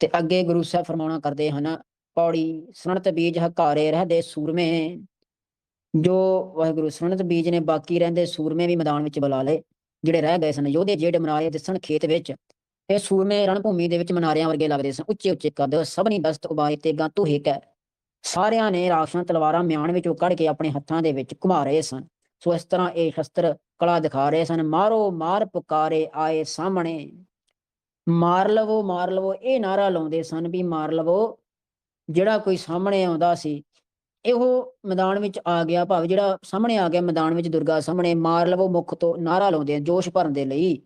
ਤੇ ਅੱਗੇ ਗੁਰੂ ਸਾਹਿਬ ਫਰਮਾਉਣਾ ਕਰਦੇ ਹਨ, ਪੌੜੀ ਸੁਣਤ ਬੀਜ ਹਕਾਰੇ ਰਹਦੇ ਸੂਰਮੇ, ਜੋ ਵਾਹਿਗੁਰੂ ਸੁਣਤ ਬੀਜ ਨੇ ਬਾਕੀ ਰਹਿੰਦੇ ਸੂਰਮੇ ਵੀ ਮੈਦਾਨ ਵਿੱਚ ਬੁਲਾ ਲਏ, ਜਿਹੜੇ ਰਹਿ ਗਏ ਸਨ। ਯੋਧੇ ਜਿਹੜੇ ਮਨਾਰੇ ਦਿਸਣ ਖੇਤ ਵਿੱਚ ਇਹ ਸੂਰਮੇ ਰਣਭੂਮੀ ਦੇ ਵਿੱਚ ਮਨਾਰਿਆਂ ਵਰਗੇ ਲੱਗਦੇ ਸਨ। ਉੱਚੇ ਉੱਚੇ ਕਰਦੇ ਸਭਨੀ ਦਸਤ ਉਬਾਏ ਤੇ ਗਾਤੂ ਹਿਕ ਹੈ ਸਾਰਿਆਂ ਨੇ ਰਾਖਸ਼ਾਂ ਤਲਵਾਰਾਂ ਮਿਆਨ ਵਿੱਚੋਂ ਕੱਢ ਕੇ ਆਪਣੇ ਹੱਥਾਂ ਦੇ ਵਿੱਚ ਘੁਮਾ ਰਹੇ ਸਨ। ਸੋ ਇਸ ਤਰ੍ਹਾਂ ਇਹ ਸ਼ਸਤਰ ਕਲਾ ਦਿਖਾ ਰਹੇ ਸਨ। ਮਾਰੋ ਮਾਰ ਪੁਕਾਰੇ ਆਏ ਸਾਹਮਣੇ। ਮਾਰ ਲਵੋ ਮਾਰ ਲਵੋ, ਇਹ ਨਾਰਾ ਲਾਉਂਦੇ ਸਨ ਵੀ ਮਾਰ ਲਵੋ। ਜਿਹੜਾ ਕੋਈ ਸਾਹਮਣੇ ਆਉਂਦਾ ਸੀ, ਇਹੋ ਮੈਦਾਨ ਵਿੱਚ ਆ ਗਿਆ। ਭਾਵ ਜਿਹੜਾ ਸਾਹਮਣੇ ਆ ਗਿਆ ਮੈਦਾਨ ਵਿੱਚ ਦੁਰਗਾ ਸਾਹਮਣੇ, ਮਾਰ ਲਵੋ ਮੁਖ ਤੋਂ ਨਾਰਾ ਲਾਉਂਦੇ ਆ, ਜੋਸ਼ ਭਰਨ ਦੇ ਲਈ।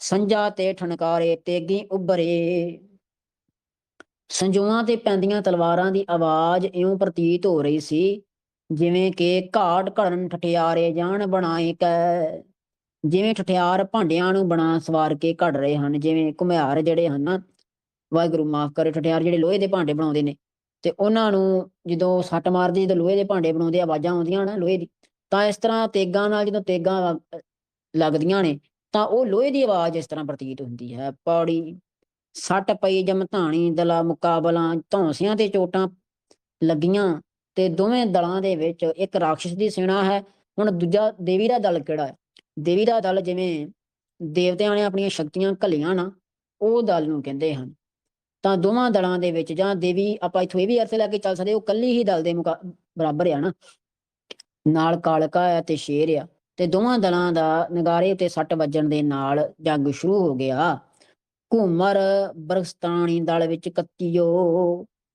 ਸੰਜਾ ਤੇ ਠਣਕਾਰੇ ਤੇਗੀ ਉਭਰੇ। ਸੰਜੂਆਂ ਤੇ ਪੈਂਦੀਆਂ ਤਲਵਾਰਾਂ ਦੀ ਆਵਾਜ਼ ਇਉਂ ਪ੍ਰਤੀਤ ਹੋ ਰਹੀ ਸੀ, ਜਿਵੇਂ ਕਿ ਘਾਟ ਘੜਨ ਠਠਿਆਰੇ ਜਾਣ ਬਣਾਏ ਕੈ। ਜਿਵੇਂ ਠਠਿਆਰ ਭਾਂਡਿਆਂ ਨੂੰ ਬਣਾ ਸਵਾਰ ਕੇ ਘੜ ਰਹੇ ਹਨ, ਜਿਵੇਂ ਘੁਮਿਆਰ ਜਿਹੜੇ ਹਨ ਵਾਹਿਗੁਰੂ ਮਾਫ ਕਰੇ, ਠਠਿਆਰ ਜਿਹੜੇ ਲੋਹੇ ਦੇ ਭਾਂਡੇ ਬਣਾਉਂਦੇ ਨੇ, ਤੇ ਉਹਨਾਂ ਨੂੰ ਜਦੋਂ ਸੱਟ ਮਾਰਦੇ ਜਦੋਂ ਲੋਹੇ ਦੇ ਭਾਂਡੇ ਬਣਾਉਂਦੇ, ਆਵਾਜ਼ਾਂ ਆਉਂਦੀਆਂ ਨਾ ਲੋਹੇ ਦੀ, ਤਾਂ ਇਸ ਤਰ੍ਹਾਂ ਤੇਗਾਂ ਨਾਲ ਜਦੋਂ ਤੇਗਾਂ ਲੱਗਦੀਆਂ ਨੇ ਤਾਂ ਉਹ ਲੋਹੇ ਦੀ ਆਵਾਜ਼ ਇਸ ਤਰ੍ਹਾਂ ਪ੍ਰਤੀਤ ਹੁੰਦੀ ਹੈ। ਪੌੜੀ ਸੱਟ ਪਈ ਜਮਧਾਣੀ ਦਲਾ ਮੁਕਾਬਲਾ, ਧੌਂਸਿਆਂ ਤੇ ਚੋਟਾਂ ਲੱਗੀਆਂ ਤੇ ਦੋਵੇਂ ਦਲਾਂ ਦੇ ਵਿੱਚ ਇੱਕ ਰਾਖਸ਼ ਦੀ ਸੈਨਾ ਹੈ। ਹੁਣ ਦੂਜਾ ਦੇਵੀ ਦਾ ਦਲ ਕਿਹੜਾ ਹੈ? ਦੇਵੀ ਦਾ ਦਲ ਜਿਵੇਂ ਦੇਵਤਿਆਂ ਨੇ ਆਪਣੀਆਂ ਸ਼ਕਤੀਆਂ ਘੱਲੀਆਂ ਨਾ, ਉਹ ਦਲ ਨੂੰ ਕਹਿੰਦੇ ਹਨ। ਤਾਂ ਦੋਵਾਂ ਦਲਾਂ ਦੇ ਵਿੱਚ ਜਾਂ ਦੇਵੀ, ਆਪਾਂ ਇਥੋਂ ਇਹ ਵੀ ਅਰਥ ਲੈ ਕੇ ਚੱਲ ਸਕਦੇ ਉਹ ਕੱਲੀ ਹੀ ਦਲ ਦੇ ਮੁਕਾ, ਬਰਾਬਰ ਆ ਨਾ। ਨਾਲ ਕਾਲਕਾ ਆ ਤੇ ਸ਼ੇਰ ਆ। ਤੇ ਦੋਵਾਂ ਦਲਾਂ ਦਾ ਨਗਾਰੇ ਉੱਤੇ ਸੱਟ ਵੱਜਣ ਦੇ ਨਾਲ ਜੰਗ ਸ਼ੁਰੂ ਹੋ ਗਿਆ। ਘੂਮਰ, ਬਰਸਤਾਨੀ ਦਲ ਵਿੱਚ ਕੱਤੀਓ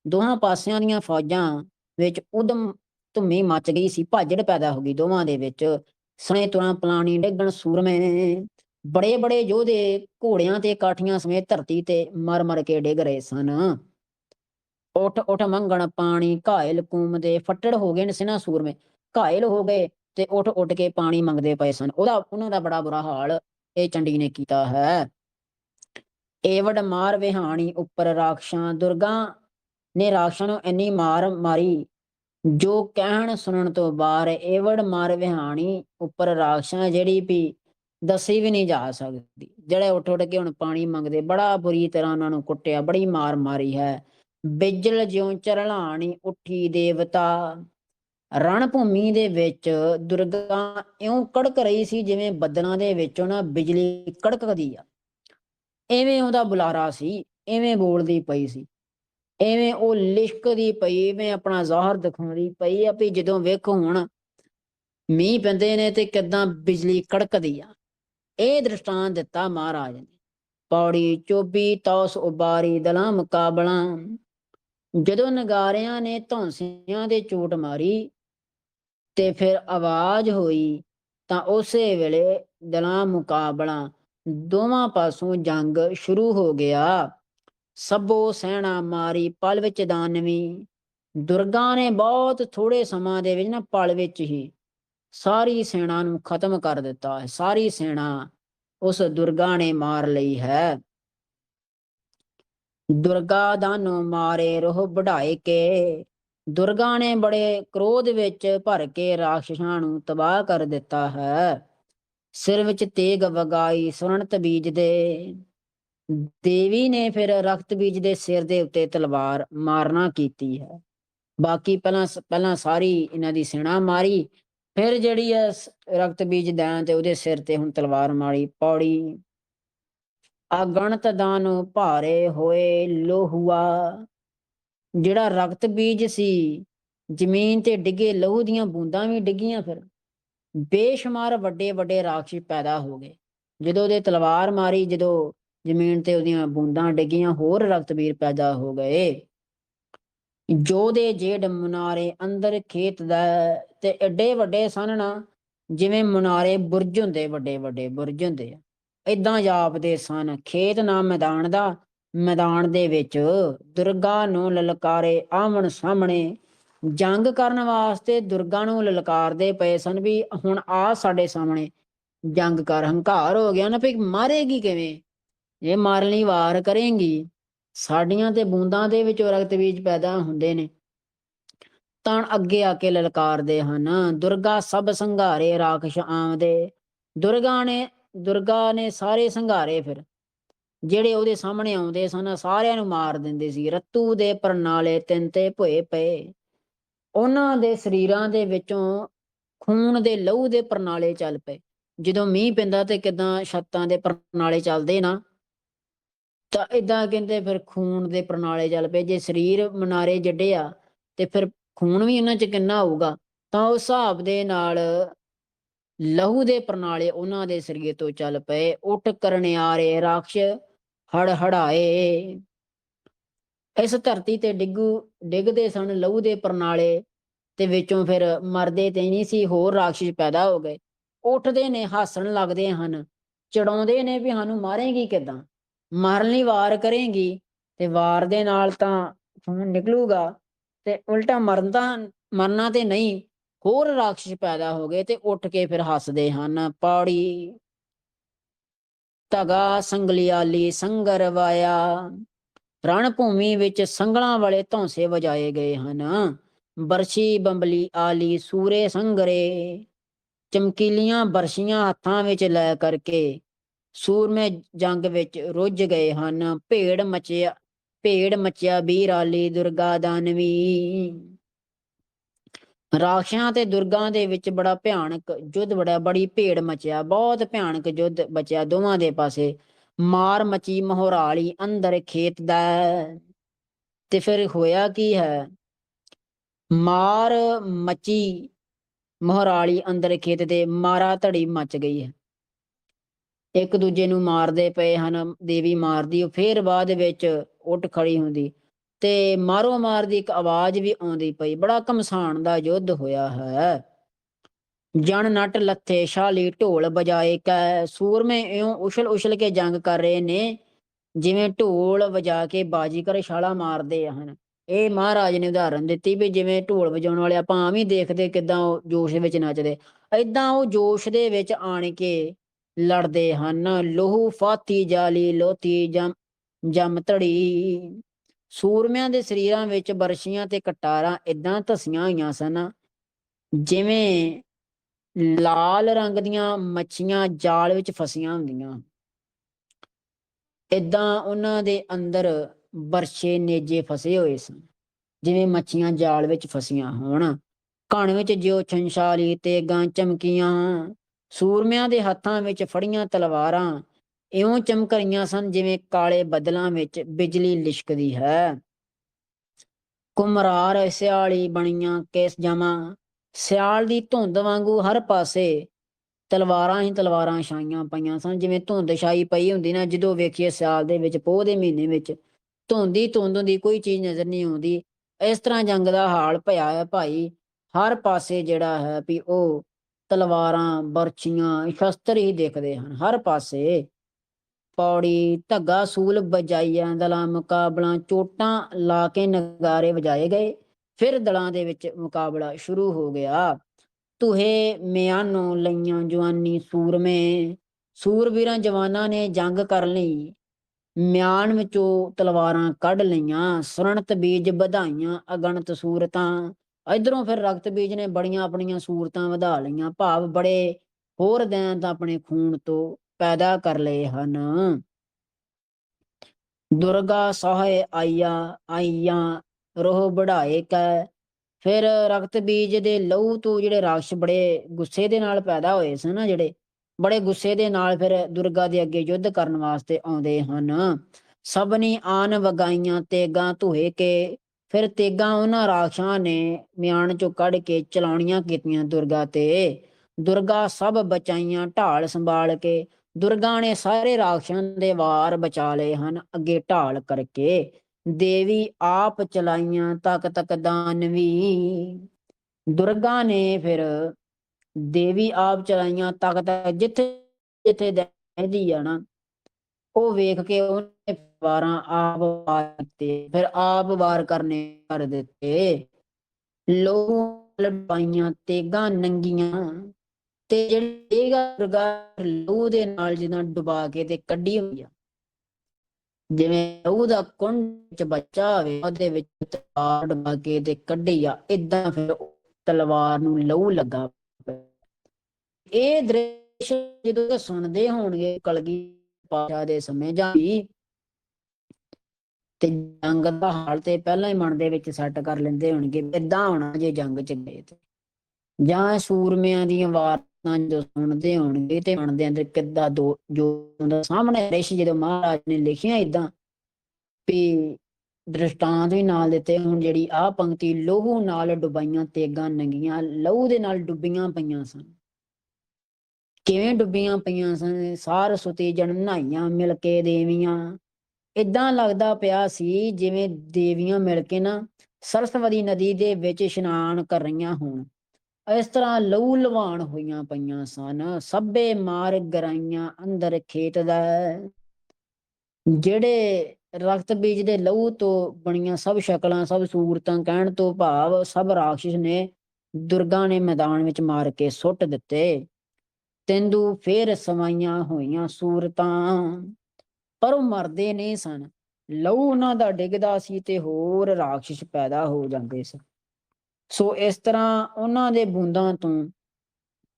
ਦੋਹਾਂ ਪਾਸਿਆਂ ਦੀਆਂ ਫੌਜਾਂ ਵਿੱਚ ਉਦਮ ਧੁੰਮੀ ਮਚ ਗਈ ਸੀ, ਭਾਜੜ ਪੈਦਾ ਹੋ ਗਈ ਦੋਵਾਂ ਦੇ ਵਿੱਚ। ਸਣੇ ਤੁਰਾਂ ਪਲਾਣੀ ਡਿੱਗਣ ਸੂਰਮੇ। ਬੜੇ ਬੜੇ ਯੋਧੇ ਘੋੜਿਆਂ ਤੇ ਕਾਠੀਆਂ ਸਮੇਤ ਧਰਤੀ ਤੇ ਮਰ ਮਰ ਕੇ ਡਿੱਗ ਰਹੇ ਸਨ। ਉਠ ਉਠ ਮੰਗਣ ਪਾਣੀ, ਘਾਇਲ ਕੂਮ ਦੇ ਫੱਟੜ ਹੋ ਗਏ ਨੇ ਸਿਨਾ ਸੂਰਮੇ। ਘਾਇਲ ਹੋ ਗਏ। ਤੇ ਉੱਠ ਉੱਠ ਕੇ ਪਾਣੀ ਮੰਗਦੇ ਪਏ ਸਨ। ਉਹਦਾ, ਉਹਨਾਂ ਦਾ ਬੜਾ ਬੁਰਾ ਹਾਲ ਇਹ ਚੰਡੀ ਨੇ ਕੀਤਾ ਹੈ। ਏਵੜ ਮਾਰ ਵਿਹਾਣੀ ਉੱਪਰ ਰਾਖਸ਼ਾਂ। ਦੁਰਗਾ ਨੇ ਰਾਖਸ਼ਾਂ ਨੂੰ ਇੰਨੀ ਮਾਰ ਮਾਰੀ, ਜੋ ਕਹਿਣ ਸੁਣਨ ਤੋਂ ਬਾਹਰ ਏਵੜ ਮਾਰ ਵਿਹਾਣੀ ਉੱਪਰ ਰਾਖਸ਼ਾਂ, ਜਿਹੜੀ ਵੀ ਦੱਸੀ ਵੀ ਨਹੀਂ ਜਾ ਸਕਦੀ। ਜਿਹੜੇ ਉੱਠ ਉੱਠ ਕੇ ਹੁਣ ਪਾਣੀ ਮੰਗਦੇ, ਬੜਾ ਬੁਰੀ ਤਰ੍ਹਾਂ ਉਹਨਾਂ ਨੂੰ ਕੁੱਟਿਆ, ਬੜੀ ਮਾਰ ਮਾਰੀ ਹੈ। ਬਿਜਲ ਜਿਉਂ ਚਰਲਾਣੀ ਉੱਠੀ ਦੇਵਤਾ ਰਣ ਭੂਮੀ ਦੇ ਵਿੱਚ ਦੁਰਗਾ ਇਉਂ ਕੜਕ ਰਹੀ ਸੀ ਜਿਵੇਂ ਬੱਦਲਾਂ ਦੇ ਵਿੱਚੋਂ ਨਾ ਬਿਜਲੀ ਕੜਕਦੀ ਆ। ਐਵੇਂ ਉਹਦਾ ਬੁਲਾਰਾ ਸੀ, ਐਵੇਂ ਬੋਲਦੀ ਪਈ ਸੀ। ਐਵੇਂ ਉਹ ਲਿਸ਼ਕਦੀ ਪਈ, ਐਵੇਂ ਆਪਣਾ ਜ਼ਾਹਰ ਦਿਖਾਉਂਦੀ ਪਈ ਆ ਵੀ ਜਦੋਂ ਵੇਖ ਹੁਣ ਮੀਂਹ ਪੈਂਦੇ ਨੇ ਤੇ ਕਿਦਾਂ ਬਿਜਲੀ ਕੜਕਦੀ ਆ। ਇਹ ਦ੍ਰਿਸ਼ਟਾਂਤ ਦਿੱਤਾ ਮਹਾਰਾਜ ਨੇ। ਪੌੜੀ ਚੋਬੀ ਤੌਸ ਉਬਾਰੀ ਦਲਾਂ ਮੁਕਾਬਲਾਂ। ਜਦੋਂ ਨਗਾਰਿਆਂ ਨੇ ਧੌਂਸਿਆਂ ਦੇ ਚੋਟ ਮਾਰੀ ਤੇ ਫਿਰ ਆਵਾਜ਼ ਹੋਈ, ਤਾਂ ਉਸੇ ਵੇਲੇ ਦਲਾਂ ਮੁਕਾਬਲਾ ਦੋਵਾਂ ਪਾਸੋਂ ਜੰਗ ਸ਼ੁਰੂ ਹੋ ਗਿਆ। ਸਭੋ ਸੈਣਾ ਮਾਰੀ ਪਲ ਵਿੱਚ ਦਾਨਵੀ। ਦੁਰਗਾ ਨੇ ਬਹੁਤ ਥੋੜੇ ਸਮਾਂ ਦੇ ਵਿੱਚ ਨਾ ਪਲ ਵਿੱਚ ਹੀ ਸਾਰੀ ਸੈਨਾ ਨੂੰ ਖਤਮ ਕਰ ਦਿੱਤਾ। ਹੈ ਸਾਰੀ ਸੈਨਾ ਉਸ ਦੁਰਗਾ ਨੇ ਮਾਰ ਲਈ ਹੈ। ਦੁਰਗਾ ਦਾਨੋ ਮਾਰੇ ਰੋਹ ਵਢਾਏ ਕੇ ਦੁਰਗਾ ਨੇ ਬੜੇ ਕ੍ਰੋਧ ਵਿੱਚ ਭਰ ਕੇ ਰਾਖਸ਼ਾਂ ਨੂੰ ਤਬਾਹ ਕਰ ਦਿੱਤਾ ਹੈ। ਸਿਰ ਵਿੱਚ ਤੇਗ ਵਗਾਈ ਸੁਰਣਤ ਬੀਜ ਦੇ ਦੇਵੀ ਨੇ ਫਿਰ ਰਕਤ ਬੀਜ ਦੇ ਸਿਰ ਦੇ ਉੱਤੇ ਤਲਵਾਰ ਮਾਰਨਾ ਕੀਤੀ ਹੈ। ਬਾਕੀ ਪਹਿਲਾਂ ਪਹਿਲਾਂ ਸਾਰੀ ਇਹਨਾਂ ਦੀ ਸੈਨਾ ਮਾਰੀ, ਫਿਰ ਜਿਹੜੀ ਹੈ ਰਕਤ ਬੀਜ ਦਾਨ ਤੇ ਉਹਦੇ ਸਿਰ ਤੇ ਹੁਣ ਤਲਵਾਰ ਮਾਰੀ, ਪੌੜੀ। ਅਗਣਤ ਦਾਨ ਭਾਰੇ ਹੋਏ, ਲੋਹੁਆ ਜਿਹੜਾ ਰਕਤ ਬੀਜ ਸੀ, ਜ਼ਮੀਨ ਤੇ ਡਿੱਗੇ ਲਹੂ ਦੀਆਂ ਬੂੰਦਾਂ ਵੀ ਡਿੱਗੀਆਂ ਫਿਰ। ਬੇਸ਼ੁਮਾਰ ਵੱਡੇ ਵੱਡੇ ਰਾਖਸ਼ ਪੈਦਾ ਹੋ ਗਏ। ਜਦੋਂ ਉਹਦੇ ਤਲਵਾਰ ਮਾਰੀ, ਜਦੋਂ ਜ਼ਮੀਨ ਤੇ ਉਹਦੀਆਂ ਬੂੰਦਾਂ ਡਿੱਗੀਆਂ, ਹੋਰ ਰਕਤ ਬੀਰ ਪੈਦਾ ਹੋ ਗਏ। ਜੋ ਦੇ ਜੇਡ ਮੁਨਾਰੇ ਅੰਦਰ ਖੇਤ ਦਾ ਤੇ ਐਡੇ ਵੱਡੇ ਸਨ ਨਾ, ਜਿਵੇਂ ਮੁਨਾਰੇ ਬੁਰਜ ਹੁੰਦੇ, ਵੱਡੇ ਵੱਡੇ ਬੁਰਜ ਹੁੰਦੇ ਆ। ਇਦਾਂ ਜਾਪਦੇ ਸਨ, ਖੇਤ ਨਾ ਮੈਦਾਨ ਦਾ ਮੈਦਾਨ ਦੇ ਵਿੱਚ ਦੁਰਗਾ ਨੂੰ ਲਲਕਾਰੇ ਆਮਣ ਸਾਹਮਣੇ। ਜੰਗ ਕਰਨ ਵਾਸਤੇ ਦੁਰਗਾ ਨੂੰ ਲਲਕਾਰਦੇ ਪਏ ਸਨ ਵੀ ਹੁਣ ਆ ਸਾਡੇ ਸਾਹਮਣੇ। ਜੰਗ ਕਰ ਹੰਕਾਰ ਹੋ ਗਿਆ ਨਾ ਵੀ ਮਾਰੇਗੀ ਕਿਵੇਂ? ਇਹ ਮਾਰਨ ਲਈ ਵਾਰ ਕਰੇਗੀ। ਸਾਡੀਆਂ ਤੇ ਬੂੰਦਾਂ ਦੇ ਵਿੱਚੋਂ ਰਕਤ ਬੀਜ ਪੈਦਾ ਹੁੰਦੇ ਨੇ। ਤਾਂ ਅੱਗੇ ਆ ਕੇ ਲਲਕਾਰਦੇ ਹਨ। ਦੁਰਗਾ ਸਭ ਸੰਘਾਰੇ ਰਾਖਸ਼ ਆਮਦੇ। ਦੁਰਗਾ ਨੇ ਦੁਰਗਾ ਨੇ ਸਾਰੇ ਸੰਘਾਰੇ ਫਿਰ ਜਿਹੜੇ ਉਹਦੇ ਸਾਹਮਣੇ ਆਉਂਦੇ ਸਨ, ਸਾਰਿਆਂ ਨੂੰ ਮਾਰ ਦਿੰਦੇ ਸੀ। ਰੱਤੂ ਦੇ ਪਰਨਾਲੇ ਤਿੰਨ ਤੇ ਭੋਏ ਪਏ। ਉਹਨਾਂ ਦੇ ਸਰੀਰਾਂ ਦੇ ਵਿੱਚੋਂ ਖੂਨ ਦੇ ਲਹੂ ਦੇ ਪਰਨਾਲੇ ਚੱਲ ਪਏ। ਜਦੋਂ ਮੀਂਹ ਪੈਂਦਾ ਤੇ ਕਿਦਾਂ ਛੱਤਾਂ ਦੇ ਪਰਨਾਲੇ ਚੱਲਦੇ ਨਾ, ਤਾਂ ਇਦਾਂ ਕਹਿੰਦੇ ਫਿਰ ਖੂਨ ਦੇ ਪ੍ਰਣਾਲੇ ਚੱਲ ਪਏ। ਜੇ ਸਰੀਰ ਮਨਾਰੇ ਜੱਡੇ ਆ ਤੇ ਫਿਰ ਖੂਨ ਵੀ ਉਹਨਾਂ 'ਚ ਕਿੰਨਾ ਹੋਊਗਾ, ਤਾਂ ਉਸ ਹਿਸਾਬ ਦੇ ਨਾਲ ਲਹੂ ਦੇ ਪ੍ਰਣਾਲੇ ਉਹਨਾਂ ਦੇ ਸਰੀਰ ਤੋਂ ਚੱਲ ਪਏ। ਉੱਠ ਕਰਨਿਆਰੇ ਰਾਖਸ਼ ਹੜ ਹੜਾਏ ਇਸ ਧਰਤੀ ਤੇ ਡਿੱਗੂ, ਡਿੱਗਦੇ ਸਨ ਲਹੂ ਦੇ ਪ੍ਰਣਾਲੇ ਤੇ ਵਿੱਚੋਂ ਫਿਰ ਮਰਦੇ ਤੇ ਨਹੀਂ ਸੀ, ਹੋਰ ਰਾਖਸ਼ ਪੈਦਾ ਹੋ ਗਏ। ਉੱਠਦੇ ਨੇ, ਹੱਸਣ ਲੱਗਦੇ ਹਨ। ਚੜਾਉਂਦੇ ਨੇ ਵੀ ਸਾਨੂੰ ਮਾਰੇਗੀ ਕਿਦਾਂ? ਮਾਰਨ ਲਈ ਵਾਰ ਕਰੇਗੀ ਤੇ ਵਾਰ ਦੇ ਨਾਲ ਤਾਂ ਖੂਨ ਨਿਕਲੂਗਾ ਤੇ ਉਲਟਾ ਮਰਨ ਤਾਂ, ਮਰਨਾ ਤੇ ਨਹੀਂ, ਹੋਰ ਰਾਖਸ਼ ਪੈਦਾ ਹੋ ਗਏ ਤੇ ਉੱਠ ਕੇ ਫਿਰ ਹੱਸਦੇ ਹਨ। ਪੌੜੀ ਤਗਾ ਸੰਗਲਿਆਲੀ ਸੰਗਰ ਵਾਇਆ। ਰਣ ਭੂਮੀ ਵਿੱਚ ਸੰਗਲਾਂ ਵਾਲੇ ਧੌਂਸੇ ਵਜਾਏ ਗਏ ਹਨ। ਬਰਸ਼ੀ ਬੰਬਲੀ ਆਲੀ ਸੂਰੇ ਸੰਗਰੇ। ਚਮਕੀਲੀਆਂ ਬਰਸ਼ੀਆਂ ਹੱਥਾਂ ਵਿੱਚ ਲੈ ਕਰਕੇ ਸੂਰਮੇ ਜੰਗ ਵਿੱਚ ਰੁੱਝ ਗਏ ਹਨ। ਭੇੜ ਮਚਿਆ ਭੇੜ ਮਚਿਆ ਵੀਰ ਆਲੀ ਦੁਰਗਾ ਦਾਨਵੀ। ਰਾਖਸ਼ਾਂ ਤੇ ਦੁਰਗਾਂ ਦੇ ਵਿੱਚ ਬੜਾ ਭਿਆਨਕ ਯੁੱਧ ਬੜਾ, ਬੜੀ ਭੇੜ ਮਚਿਆ, ਬਹੁਤ ਭਿਆਨਕ ਯੁੱਧ ਬਚਿਆ ਦੋਵਾਂ ਦੇ ਪਾਸੇ। ਮਾਰ ਮਚੀ ਮਹੋਰਾਲੀ ਅੰਦਰ ਖੇਤ ਦਾ। ਤੇ ਫਿਰ ਹੋਇਆ ਕੀ ਹੈ? ਮਾਰ ਮਚੀ ਮਹਰਾਲੀ ਅੰਦਰ ਖੇਤ ਦੇ ਮਾਰਾ ਧੜੀ ਮਚ ਗਈ ਹੈ। ਇੱਕ ਦੂਜੇ ਨੂੰ ਮਾਰਦੇ ਪਏ ਹਨ, ਦੇਵੀ ਮਾਰਦੀ, ਉਹ ਫੇਰ ਬਾਅਦ ਵਿੱਚ ਉੱਠ ਖੜੀ ਹੁੰਦੀ। ਤੇ ਮਾਰੋ ਮਾਰ ਦੀ ਇੱਕ ਆਵਾਜ਼ ਵੀ ਆਉਂਦੀ ਪਈ, ਬੜਾ ਕਮਸਾਨ ਦਾ ਯੁੱਧ ਹੋਇਆ ਹੈ। ਜਣ ਨਟ ਲੱਥੇ ਸ਼ਾਲੀ ਢੋਲ ਵਜਾਏ ਕੈ, ਸੂਰਮੇ ਇਉਂ ਉਛਲ ਉਛਲ ਕੇ ਜੰਗ ਕਰ ਰਹੇ ਨੇ, ਜਿਵੇਂ ਢੋਲ ਵਜਾ ਕੇ ਬਾਜੀਗਰ ਛਾਲਾ ਮਾਰਦੇ ਹਨ। ਇਹ ਮਹਾਰਾਜ ਨੇ ਉਦਾਹਰਨ ਦਿੱਤੀ ਵੀ ਜਿਵੇਂ ਢੋਲ ਵਜਾਉਣ ਵਾਲੇ ਆਪਾਂ ਵੀ ਦੇਖਦੇ ਕਿਦਾਂ ਉਹ ਜੋਸ਼ ਵਿੱਚ ਨੱਚਦੇ। ਐਦਾਂ ਉਹ ਜੋਸ਼ ਦੇ ਵਿੱਚ ਆਣ ਕੇ ਲੜਦੇ ਹਨ। ਲੋਹੂ ਫਾਤੀ ਜਾਲੀ ਲੋਤੀ ਜਮ ਜਮ ਧੜੀ ਸੂਰਮਿਆਂ ਦੇ ਸਰੀਰਾਂ ਵਿੱਚ ਬਰਸ਼ੀਆਂ ਤੇ ਕਟਾਰਾਂ ਇਦਾਂ ਧਸੀਆਂ ਹੋਈਆਂ ਸਨ, ਜਿਵੇਂ ਲਾਲ ਰੰਗ ਦੀਆਂ ਮੱਛੀਆਂ ਜਾਲ ਵਿੱਚ ਫਸੀਆਂ ਹੁੰਦੀਆਂ। ਇਦਾਂ ਉਹਨਾਂ ਦੇ ਅੰਦਰ ਬਰਸ਼ੇ ਨੇਜੇ ਫਸੇ ਹੋਏ ਸਨ, ਜਿਵੇਂ ਮੱਛੀਆਂ ਜਾਲ ਵਿੱਚ ਫਸੀਆਂ ਹੋਣ। ਕਣ ਵਿੱਚ ਜਿਉ ਛੰਸ਼ਾਲੀ ਤੇ ਗਾਂ ਚਮਕੀਆਂ, ਸੂਰਮਿਆਂ ਦੇ ਹੱਥਾਂ ਵਿੱਚ ਫੜੀਆਂ ਤਲਵਾਰਾਂ ਇਉਂ ਚਮਕ ਰਹੀਆਂ ਸਨ ਜਿਵੇਂ ਕਾਲੇ ਬੱਦਲਾਂ ਵਿੱਚ ਬਿਜਲੀ ਲਿਸ਼ਕਦੀ ਹੈ। ਕੁਮਰਾਰ ਸਿਆਲੀ ਬਣੀਆਂ ਕੇਸ ਜਮਾ, ਸਿਆਲ ਦੀ ਧੁੰਦ ਵਾਂਗੂ ਹਰ ਪਾਸੇ ਤਲਵਾਰਾਂ ਹੀ ਤਲਵਾਰਾਂ ਛਾਈਆਂ ਪਈਆਂ ਸਨ। ਜਿਵੇਂ ਧੁੰਦ ਛਾਈ ਪਈ ਹੁੰਦੀ ਨਾ, ਜਦੋਂ ਵੇਖੀਏ ਸਿਆਲ ਦੇ ਵਿੱਚ, ਪੋਹ ਦੇ ਮਹੀਨੇ ਵਿੱਚ, ਧੁੰਦੀ ਧੁੰਦ ਦੀ ਕੋਈ ਚੀਜ਼ ਨਜ਼ਰ ਨਹੀਂ ਆਉਂਦੀ। ਇਸ ਤਰ੍ਹਾਂ ਜੰਗ ਦਾ ਹਾਲ ਭਇਆ ਹੈ ਭਾਈ। ਹਰ ਪਾਸੇ ਜਿਹੜਾ ਹੈ ਵੀ ਉਹ ਤਲਵਾਰਾਂ, ਬਰਛੀਆਂ, ਸ਼ਸਤਰ ਹੀ ਦੇਖਦੇ ਹਨ। ਹਰ ਪਾਸੇ ਪੌੜੀ, ਧੱਗਾ, ਸੂਲ ਬਜਾਈਆਂ ਦਲਾਂ, ਮੁਕਾਬਲਾ, ਚੋਟਾਂ ਲਾ ਕੇ ਨਗਾਰੇ ਵਜਾਏ ਗਏ। ਫਿਰ ਦਲਾਂ ਦੇ ਵਿੱਚ ਮੁਕਾਬਲਾ ਸ਼ੁਰੂ ਹੋ ਗਿਆ। ਤੁਹੇ ਮਿਆਨੋਂ ਲਈਆਂ ਜਵਾਨੀ ਸੂਰਮੇ। ਸੂਰਬੀਰਾਂ ਜਵਾਨਾਂ ਨੇ ਜੰਗ ਕਰ ਲਈ। ਮਿਆਨ ਵਿੱਚੋਂ ਤਲਵਾਰਾਂ ਕੱਢ ਲਈਆਂ। ਸੁਰਣਤ ਬੀਜ ਵਧਾਈਆਂ ਅਗਣਤ ਸੂਰਤਾਂ। ਇਧਰੋਂ ਫਿਰ ਰਕਤ ਬੀਜ ਨੇ ਬੜੀਆਂ ਆਪਣੀਆਂ ਸੂਰਤਾਂ ਵਧਾ ਲਈਆਂ। ਭਾਵ ਬੜੇ ਹੋਰ ਦੈਂਤ ਆਪਣੇ ਖੂਨ ਤੋਂ ਪੈਦਾ ਕਰ ਲਏ ਹਨ। ਦੁਰਗਾ ਸਹਾਇ ਆਈਆ, ਆਈਆਂ, ਰੋਹ ਬੜਾਏ ਕੈ। ਫਿਰ ਰਕਤ ਬੀਜ ਦੇ ਲਹੂ ਤੋਂ ਜਿਹੜੇ ਰਾਖਸ਼ ਬੜੇ ਗੁੱਸੇ ਦੇ ਨਾਲ ਪੈਦਾ ਹੋਏ ਸਨ ਜਿਹੜੇ, ਬੜੇ ਗੁੱਸੇ ਦੇ ਨਾਲ ਫਿਰ ਦੁਰਗਾ ਦੇ ਅੱਗੇ ਯੁੱਧ ਕਰਨ ਵਾਸਤੇ ਆਉਂਦੇ ਹਨ। ਸਭਨੀ ਆਨ ਵਗਾਈਆਂ ਤੇਗਾਂ ਧੋਏ ਕੇ। ਫਿਰ ਤੇਗਾਂ ਉਹਨਾਂ ਰਾਖਸ਼ਾਂ ਨੇ ਮਿਆਨ ਚੋਂ ਕੱਢ ਕੇ ਚਲਾਉਣੀਆਂ ਕੀਤੀਆਂ ਦੁਰਗਾ ਤੇ। ਦੁਰਗਾ ਸਭ ਬਚਾਈਆਂ ਢਾਲ ਸੰਭਾਲ ਕੇ ਦੁਰਗਾ ਨੇ ਸਾਰੇ ਰਾਖਸ਼ਾਂ ਦੇ ਵਾਰ ਬਚਾ ਲਏ ਹਨ, ਅੱਗੇ ਢਾਲ ਕਰਕੇ। ਦੇਵੀ ਆਪ ਚਲਾਈਆਂ ਤਕ ਤਕ ਦਾਨਵੀ ਦੁਰਗਾ ਨੇ ਫਿਰ ਦੇਵੀ ਆਪ ਚਲਾਈਆਂ ਤਕ ਤਕ ਜਿੱਥੇ ਜਿੱਥੇ ਦਹਿਦੀ ਆ ਨਾ, ਉਹ ਵੇਖ ਕੇ ਉਹਨੇ ਵਾਰਾਂ ਆਪ ਵਾਰ ਕੀਤੇ, ਫਿਰ ਆਪ ਵਾਰ ਕਰਨੇ ਕਰ ਦਿੱਤੇ। ਲੋਹ ਲੜਾਈਆਂ ਤੇਗਾਂ ਨੰਗੀਆਂ ਤੇ ਜਿਹੜੀ ਤੇਗਾ ਦੁਰਗਾ ਦੇ ਨਾਲ ਜਿੱਦਾਂ ਡੁਬਾ ਕੇ ਤੇ ਕੱਢੀ ਹੋਈ ਆ। ਜਿਵੇਂ ਲਹੂ ਦਾ ਕੁੰਡ ਚ ਬੱਚਾ ਹੋਵੇ, ਉਹਦੇ ਵਿੱਚ ਤਲਵਾਰ ਡੁਬਾ ਕੇ ਤੇ ਕੱਢੀ ਆ ਇਦਾਂ ਫਿਰ ਤਲਵਾਰ ਨੂੰ ਲਹੂ ਲੱਗਾ ਇਹ ਦ੍ਰਿਸ਼ ਜਦੋਂ ਸੁਣਦੇ ਹੋਣਗੇ ਕਲਗੀ ਪਾਸ਼ਾ ਦੇ ਸਮੇਂ ਜਾਂ ਵੀ, ਤੇ ਜੰਗ ਦਾ ਹਾਲ ਤੇ ਪਹਿਲਾਂ ਹੀ ਮਨ ਦੇ ਵਿੱਚ ਸੈੱਟ ਕਰ ਲੈਂਦੇ ਹੋਣਗੇ ਇਦਾਂ ਹੋਣਾ ਜੇ ਜੰਗ ਚ ਗਏ ਤੇ। ਜਾਂ ਸੂਰਮਿਆਂ ਦੀਆਂ ਵਾਰ ਵਾਰਤਾਂ ਜੋ ਸੁਣਦੇ ਹੋਣਗੇ ਤੇ ਮਨ ਦੇ ਅੰਦਰ ਕਿੱਦਾਂ ਦੋ, ਜੋ ਹੁੰਦਾ ਸਾਹਮਣੇ ਰਿਸ਼ ਜਦੋਂ ਮਹਾਰਾਜ ਨੇ ਲਿਖਿਆ ਇਦਾਂ ਵੀ ਦ੍ਰਿਸ਼ਟਾਂਤ ਵੀ ਨਾਲ ਦਿੱਤੇ, ਹੁਣ ਜਿਹੜੀ ਆਹ ਪੰਕਤੀ ਲੋਹੂ ਨਾਲ ਡੁਬਾਈਆਂ ਤੇਗਾਂ ਨੰਗੀਆਂ, ਲਹੂ ਦੇ ਨਾਲ ਡੁੱਬੀਆਂ ਪਈਆਂ ਸਨ। ਕਿਵੇਂ ਡੁੱਬੀਆਂ ਪਈਆਂ ਸਨ? ਸਾਰ ਸੁਤੀ ਜਨ ਨਹਾਈਆਂ ਮਿਲ ਕੇ ਦੇਵੀਆਂ। ਇਦਾਂ ਲੱਗਦਾ ਪਿਆ ਸੀ ਜਿਵੇਂ ਦੇਵੀਆਂ ਮਿਲ ਕੇ ਨਾ ਸਰਸਵਤੀ ਨਦੀ ਦੇ ਵਿੱਚ ਇਸ਼ਨਾਨ ਕਰ ਰਹੀਆਂ ਹੋਣ। ਇਸ ਤਰ੍ਹਾਂ ਲਹੂ ਲਵਾਣ ਹੋਈਆਂ ਪਈਆਂ ਸਨ। ਸਭੇ ਮਾਰ ਗਰਾਈਆਂ ਅੰਦਰ ਖੇਤ ਦਾ ਜਿਹੜੇ ਰਕਤ ਬੀਜ ਦੇ ਲਹੂ ਤੋਂ ਬਣੀਆਂ ਸਭ ਸ਼ਕਲਾਂ, ਸਭ ਸੂਰਤਾਂ ਕਹਿਣ ਤੋਂ ਭਾਵ ਸਭ ਰਾਖਸ਼ ਨੇ ਦੁਰਗਾ ਨੇ ਮੈਦਾਨ ਵਿੱਚ ਮਾਰ ਕੇ ਸੁੱਟ ਦਿੱਤੇ। ਤੈਂਦੂ ਫੇਰ ਸਮਾਈਆਂ ਹੋਈਆਂ ਸੂਰਤਾਂ। ਪਰ ਉਹ ਮਰਦੇ ਨਹੀਂ ਸਨ। ਲਹੂ ਉਹਨਾਂ ਦਾ ਡਿੱਗਦਾ ਸੀ ਤੇ ਹੋਰ ਰਾਖਸ਼ ਪੈਦਾ ਹੋ ਜਾਂਦੇ ਸਨ। ਸੋ ਇਸ ਤਰ੍ਹਾਂ ਉਹਨਾਂ ਦੇ ਬੂੰਦਾਂ ਤੋਂ,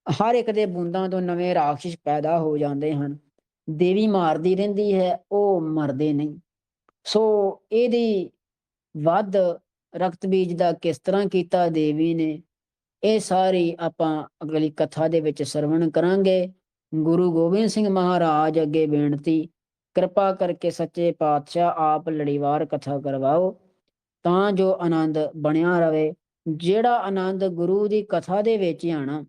ਹਰ ਇੱਕ ਦੇ ਬੂੰਦਾਂ ਤੋਂ ਨਵੇਂ ਰਾਖਸ਼ ਪੈਦਾ ਹੋ ਜਾਂਦੇ ਹਨ। ਦੇਵੀ ਮਾਰਦੀ ਰਹਿੰਦੀ ਹੈ, ਉਹ ਮਰਦੇ ਨਹੀਂ। ਸੋ ਇਹਦੀ ਵੱਧ ਰਕਤ ਬੀਜ ਦਾ ਕਿਸ ਤਰ੍ਹਾਂ ਕੀਤਾ ਦੇਵੀ ਨੇ, ਇਹ ਸਾਰੀ ਆਪਾਂ ਅਗਲੀ ਕਥਾ ਦੇ ਵਿੱਚ ਸਰਵਣ ਕਰਾਂਗੇ। ਗੁਰੂ ਗੋਬਿੰਦ ਸਿੰਘ ਮਹਾਰਾਜ ਅੱਗੇ ਬੇਨਤੀ, ਕਿਰਪਾ ਕਰਕੇ ਸੱਚੇ ਪਾਤਸ਼ਾਹ ਆਪ ਲੜੀਵਾਰ ਕਥਾ ਕਰਵਾਓ, ਤਾਂ ਜੋ ਆਨੰਦ ਬਣਿਆ ਰਵੇ। ਜਿਹੜਾ ਆਨੰਦ ਗੁਰੂ ਦੀ ਕਥਾ ਦੇ ਵਿੱਚ ਆਣਾ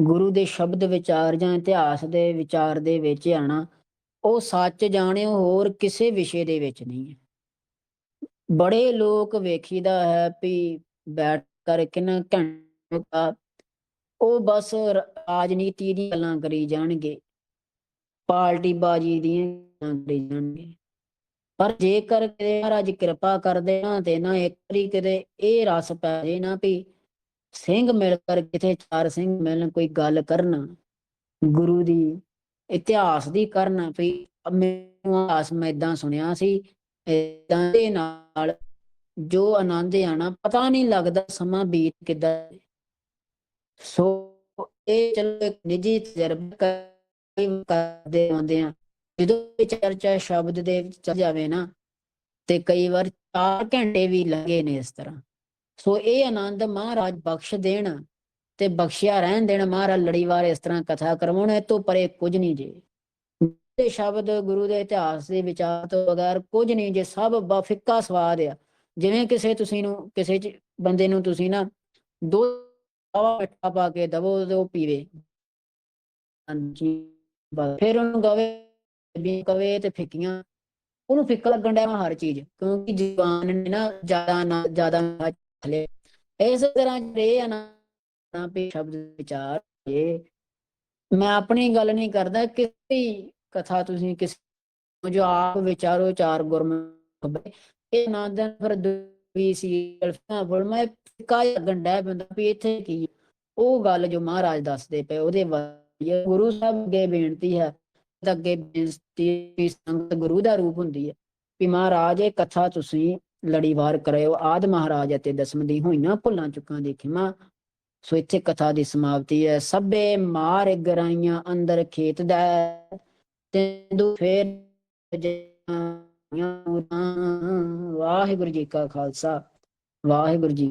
ਗੁਰੂ ਦੇ ਸ਼ਬਦ ਵਿਚਾਰ ਜਾਂ ਇਤਿਹਾਸ ਦੇ ਵਿਚਾਰ ਦੇ ਵਿੱਚ ਆਣਾ ਉਹ ਸੱਚ ਜਾਣਿਓ ਹੋਰ ਕਿਸੇ ਵਿਸ਼ੇ ਦੇ ਵਿੱਚ ਨਹੀਂ ਹੈ। ਬੜੇ ਲੋਕ ਵੇਖੀਦਾ ਹੈ ਵੀ ਬੈਠ ਕਰਕੇ ਨਾ ਘੰਟਾ, ਉਹ ਬਸ ਰਾਜਨੀਤੀ ਦੀ ਗੱਲਾਂ ਕਰੀ ਜਾਣਗੇ ਪਾਰਟੀ ਬਾਜੀ ਦੀਆਂ ਗੱਲਾਂ ਕਰੀ ਜਾਣਗੇ। ਪਰ ਜੇਕਰ ਕਿਤੇ ਮਹਾਰਾਜ ਕਿਰਪਾ ਕਰਦੇ ਨਾ ਤੇ ਨਾ ਇੱਕ ਵਾਰੀ ਕਿਤੇ ਇਹ ਰਸ ਪੈ ਜੇ ਨਾ ਵੀ ਸਿੰਘ ਮਿਲ ਕਰ ਕਿਤੇ ਚਾਰ ਸਿੰਘ ਮਿਲਣ ਕੋਈ ਗੱਲ ਕਰਨ। ਗੁਰੂ ਦੀ ਇਤਿਹਾਸ ਦੀ ਕਰਨ ਵੀ ਮੈਨੂੰ ਆਸ ਮੈਂ ਏਦਾਂ ਸੁਣਿਆ ਸੀ, ਏਦਾਂ ਦੇ ਨਾਲ ਜੋ ਆਨੰਦ ਆਣਾ ਪਤਾ ਨਹੀਂ ਲੱਗਦਾ ਸਮਾਂ ਬੀਤ ਕਿੱਦਾਂ ਸੋ ਇਹ ਚਲੋ ਇੱਕ ਨਿੱਜੀ ਤਜਰਬਾ ਕਰਦੇ ਆਉਂਦੇ ਆ। ਜਦੋਂ ਚਰਚਾ ਸ਼ਬਦ ਦੇ ਵਿੱਚ ਚੱਲ ਜਾਵੇ ਨਾ, ਤੇ ਕਈ ਵਾਰ 4 ਘੰਟੇ ਵੀ ਲੱਗੇ ਨੇ ਇਸ ਤਰ੍ਹਾਂ। ਸੋ ਇਹ ਆਨੰਦ ਮਹਾਰਾਜ ਬਖਸ਼ ਦੇਣ ਤੇ ਬਖਸ਼ਿਆ ਰਹਿਣ ਦੇਣ, ਮਹਾਰਾਜ ਲੜੀਵਾਰ ਇਸ ਤਰ੍ਹਾਂ ਕਥਾ ਕਰਵਾਉਣ, ਇਹ ਤੋਂ ਪਰੇ ਕੁਝ ਨਹੀਂ ਜੇ। ਇਹ ਸ਼ਬਦ, ਗੁਰੂ ਦੇ ਇਤਿਹਾਸ ਦੇ ਵਿਚਾਰ ਤੋਂ ਬਗੈਰ ਕੁਝ ਨਹੀਂ ਜੇ, ਸਭ ਬ- ਸਵਾਦ ਆ। ਜਿਵੇਂ ਕਿਸੇ ਤੁਸੀਂ ਨੂੰ, ਕਿਸੇ ਬੰਦੇ ਨੂੰ ਤੁਸੀਂ ਨਾ ਦੋ ਹਵਾ ਮਿੱਠਾ ਪਾ ਕੇ ਦਵੋ, ਤੇ ਉਹ ਪੀਵੇ। ਹਾਂਜੀ। ਫਿਰ ਉਹਨੂੰ ਗਵੇ ਵੀ ਕਵੇ ਤੇ ਫਿੱਕੀਆਂ, ਉਹਨੂੰ ਫਿੱਕਾ ਲੱਗਣ ਡਿਆ ਹਰ ਚੀਜ਼, ਕਿਉਂਕਿ ਜਵਾਨ ਨੇ ਨਾ ਜ਼ਿਆਦਾ ਨਾ ਜ਼ਿਆਦਾ ਨਾ ਇਸ ਤਰ੍ਹਾਂ ਜਿਹੜੇ ਆ ਨਾ ਨਾ ਸ਼ਬਦ ਵਿਚਾਰ ਇਹ ਮੈਂ ਆਪਣੀ ਗੱਲ ਨਹੀਂ ਕਰਦਾ, ਕਿਸੇ ਕਥਾ ਤੁਸੀਂ ਕਿਸੇ ਜੋ ਆਪ ਵਿਚਾਰੋ ਚਾਰ ਗੁਰਮੁਖ ਇਹ ਆਨੰਦ ਫਿਰ ਵੀ ਸੀ, ਅਲਫਾ ਮੈਂ ਫਿੱਕਾ ਲੱਗਣ ਡਿਆ ਬੰਦਾ ਵੀ ਇੱਥੇ ਕੀ ਉਹ ਗੱਲ ਜੋ ਮਹਾਰਾਜ ਦੱਸਦੇ ਪਏ, ਉਹਦੇ ਬਾਰੇ ਗੁਰੂ ਸਾਹਿਬ ਅੱਗੇ ਬੇਨਤੀ ਹੈ ਅੱਗੇ ਬੇਨਤੀ ਵੀ ਸੰਗਤ ਗੁਰੂ ਦਾ ਰੂਪ ਹੁੰਦੀ ਹੈ ਵੀ ਮਹਾਰਾਜ, ਇਹ ਕਥਾ ਤੁਸੀਂ ਲੜੀਵਾਰ ਕਰਿਓ, ਆਦ ਮਹਾਰਾਜ ਅਤੇ ਦਸਮਦੀ ਹੋਈਆਂ ਭੁੱਲਾਂ ਚੁੱਕਾਂ ਦੀ ਖਿਮਾ। ਸੋ ਇੱਥੇ ਕਥਾ ਦੀ ਸਮਾਪਤੀ ਹੈ, ਸਭੇ ਮਾਰ ਗਰਾਈਆਂ ਅੰਦਰ ਖੇਤ ਦਾ ਤੈਨੂੰ ਫੇਰ ਵਾਹਿਗੁਰੂ ਜੀ ਕਾ ਖਾਲਸਾ, ਵਾਹਿਗੁਰੂ ਜੀ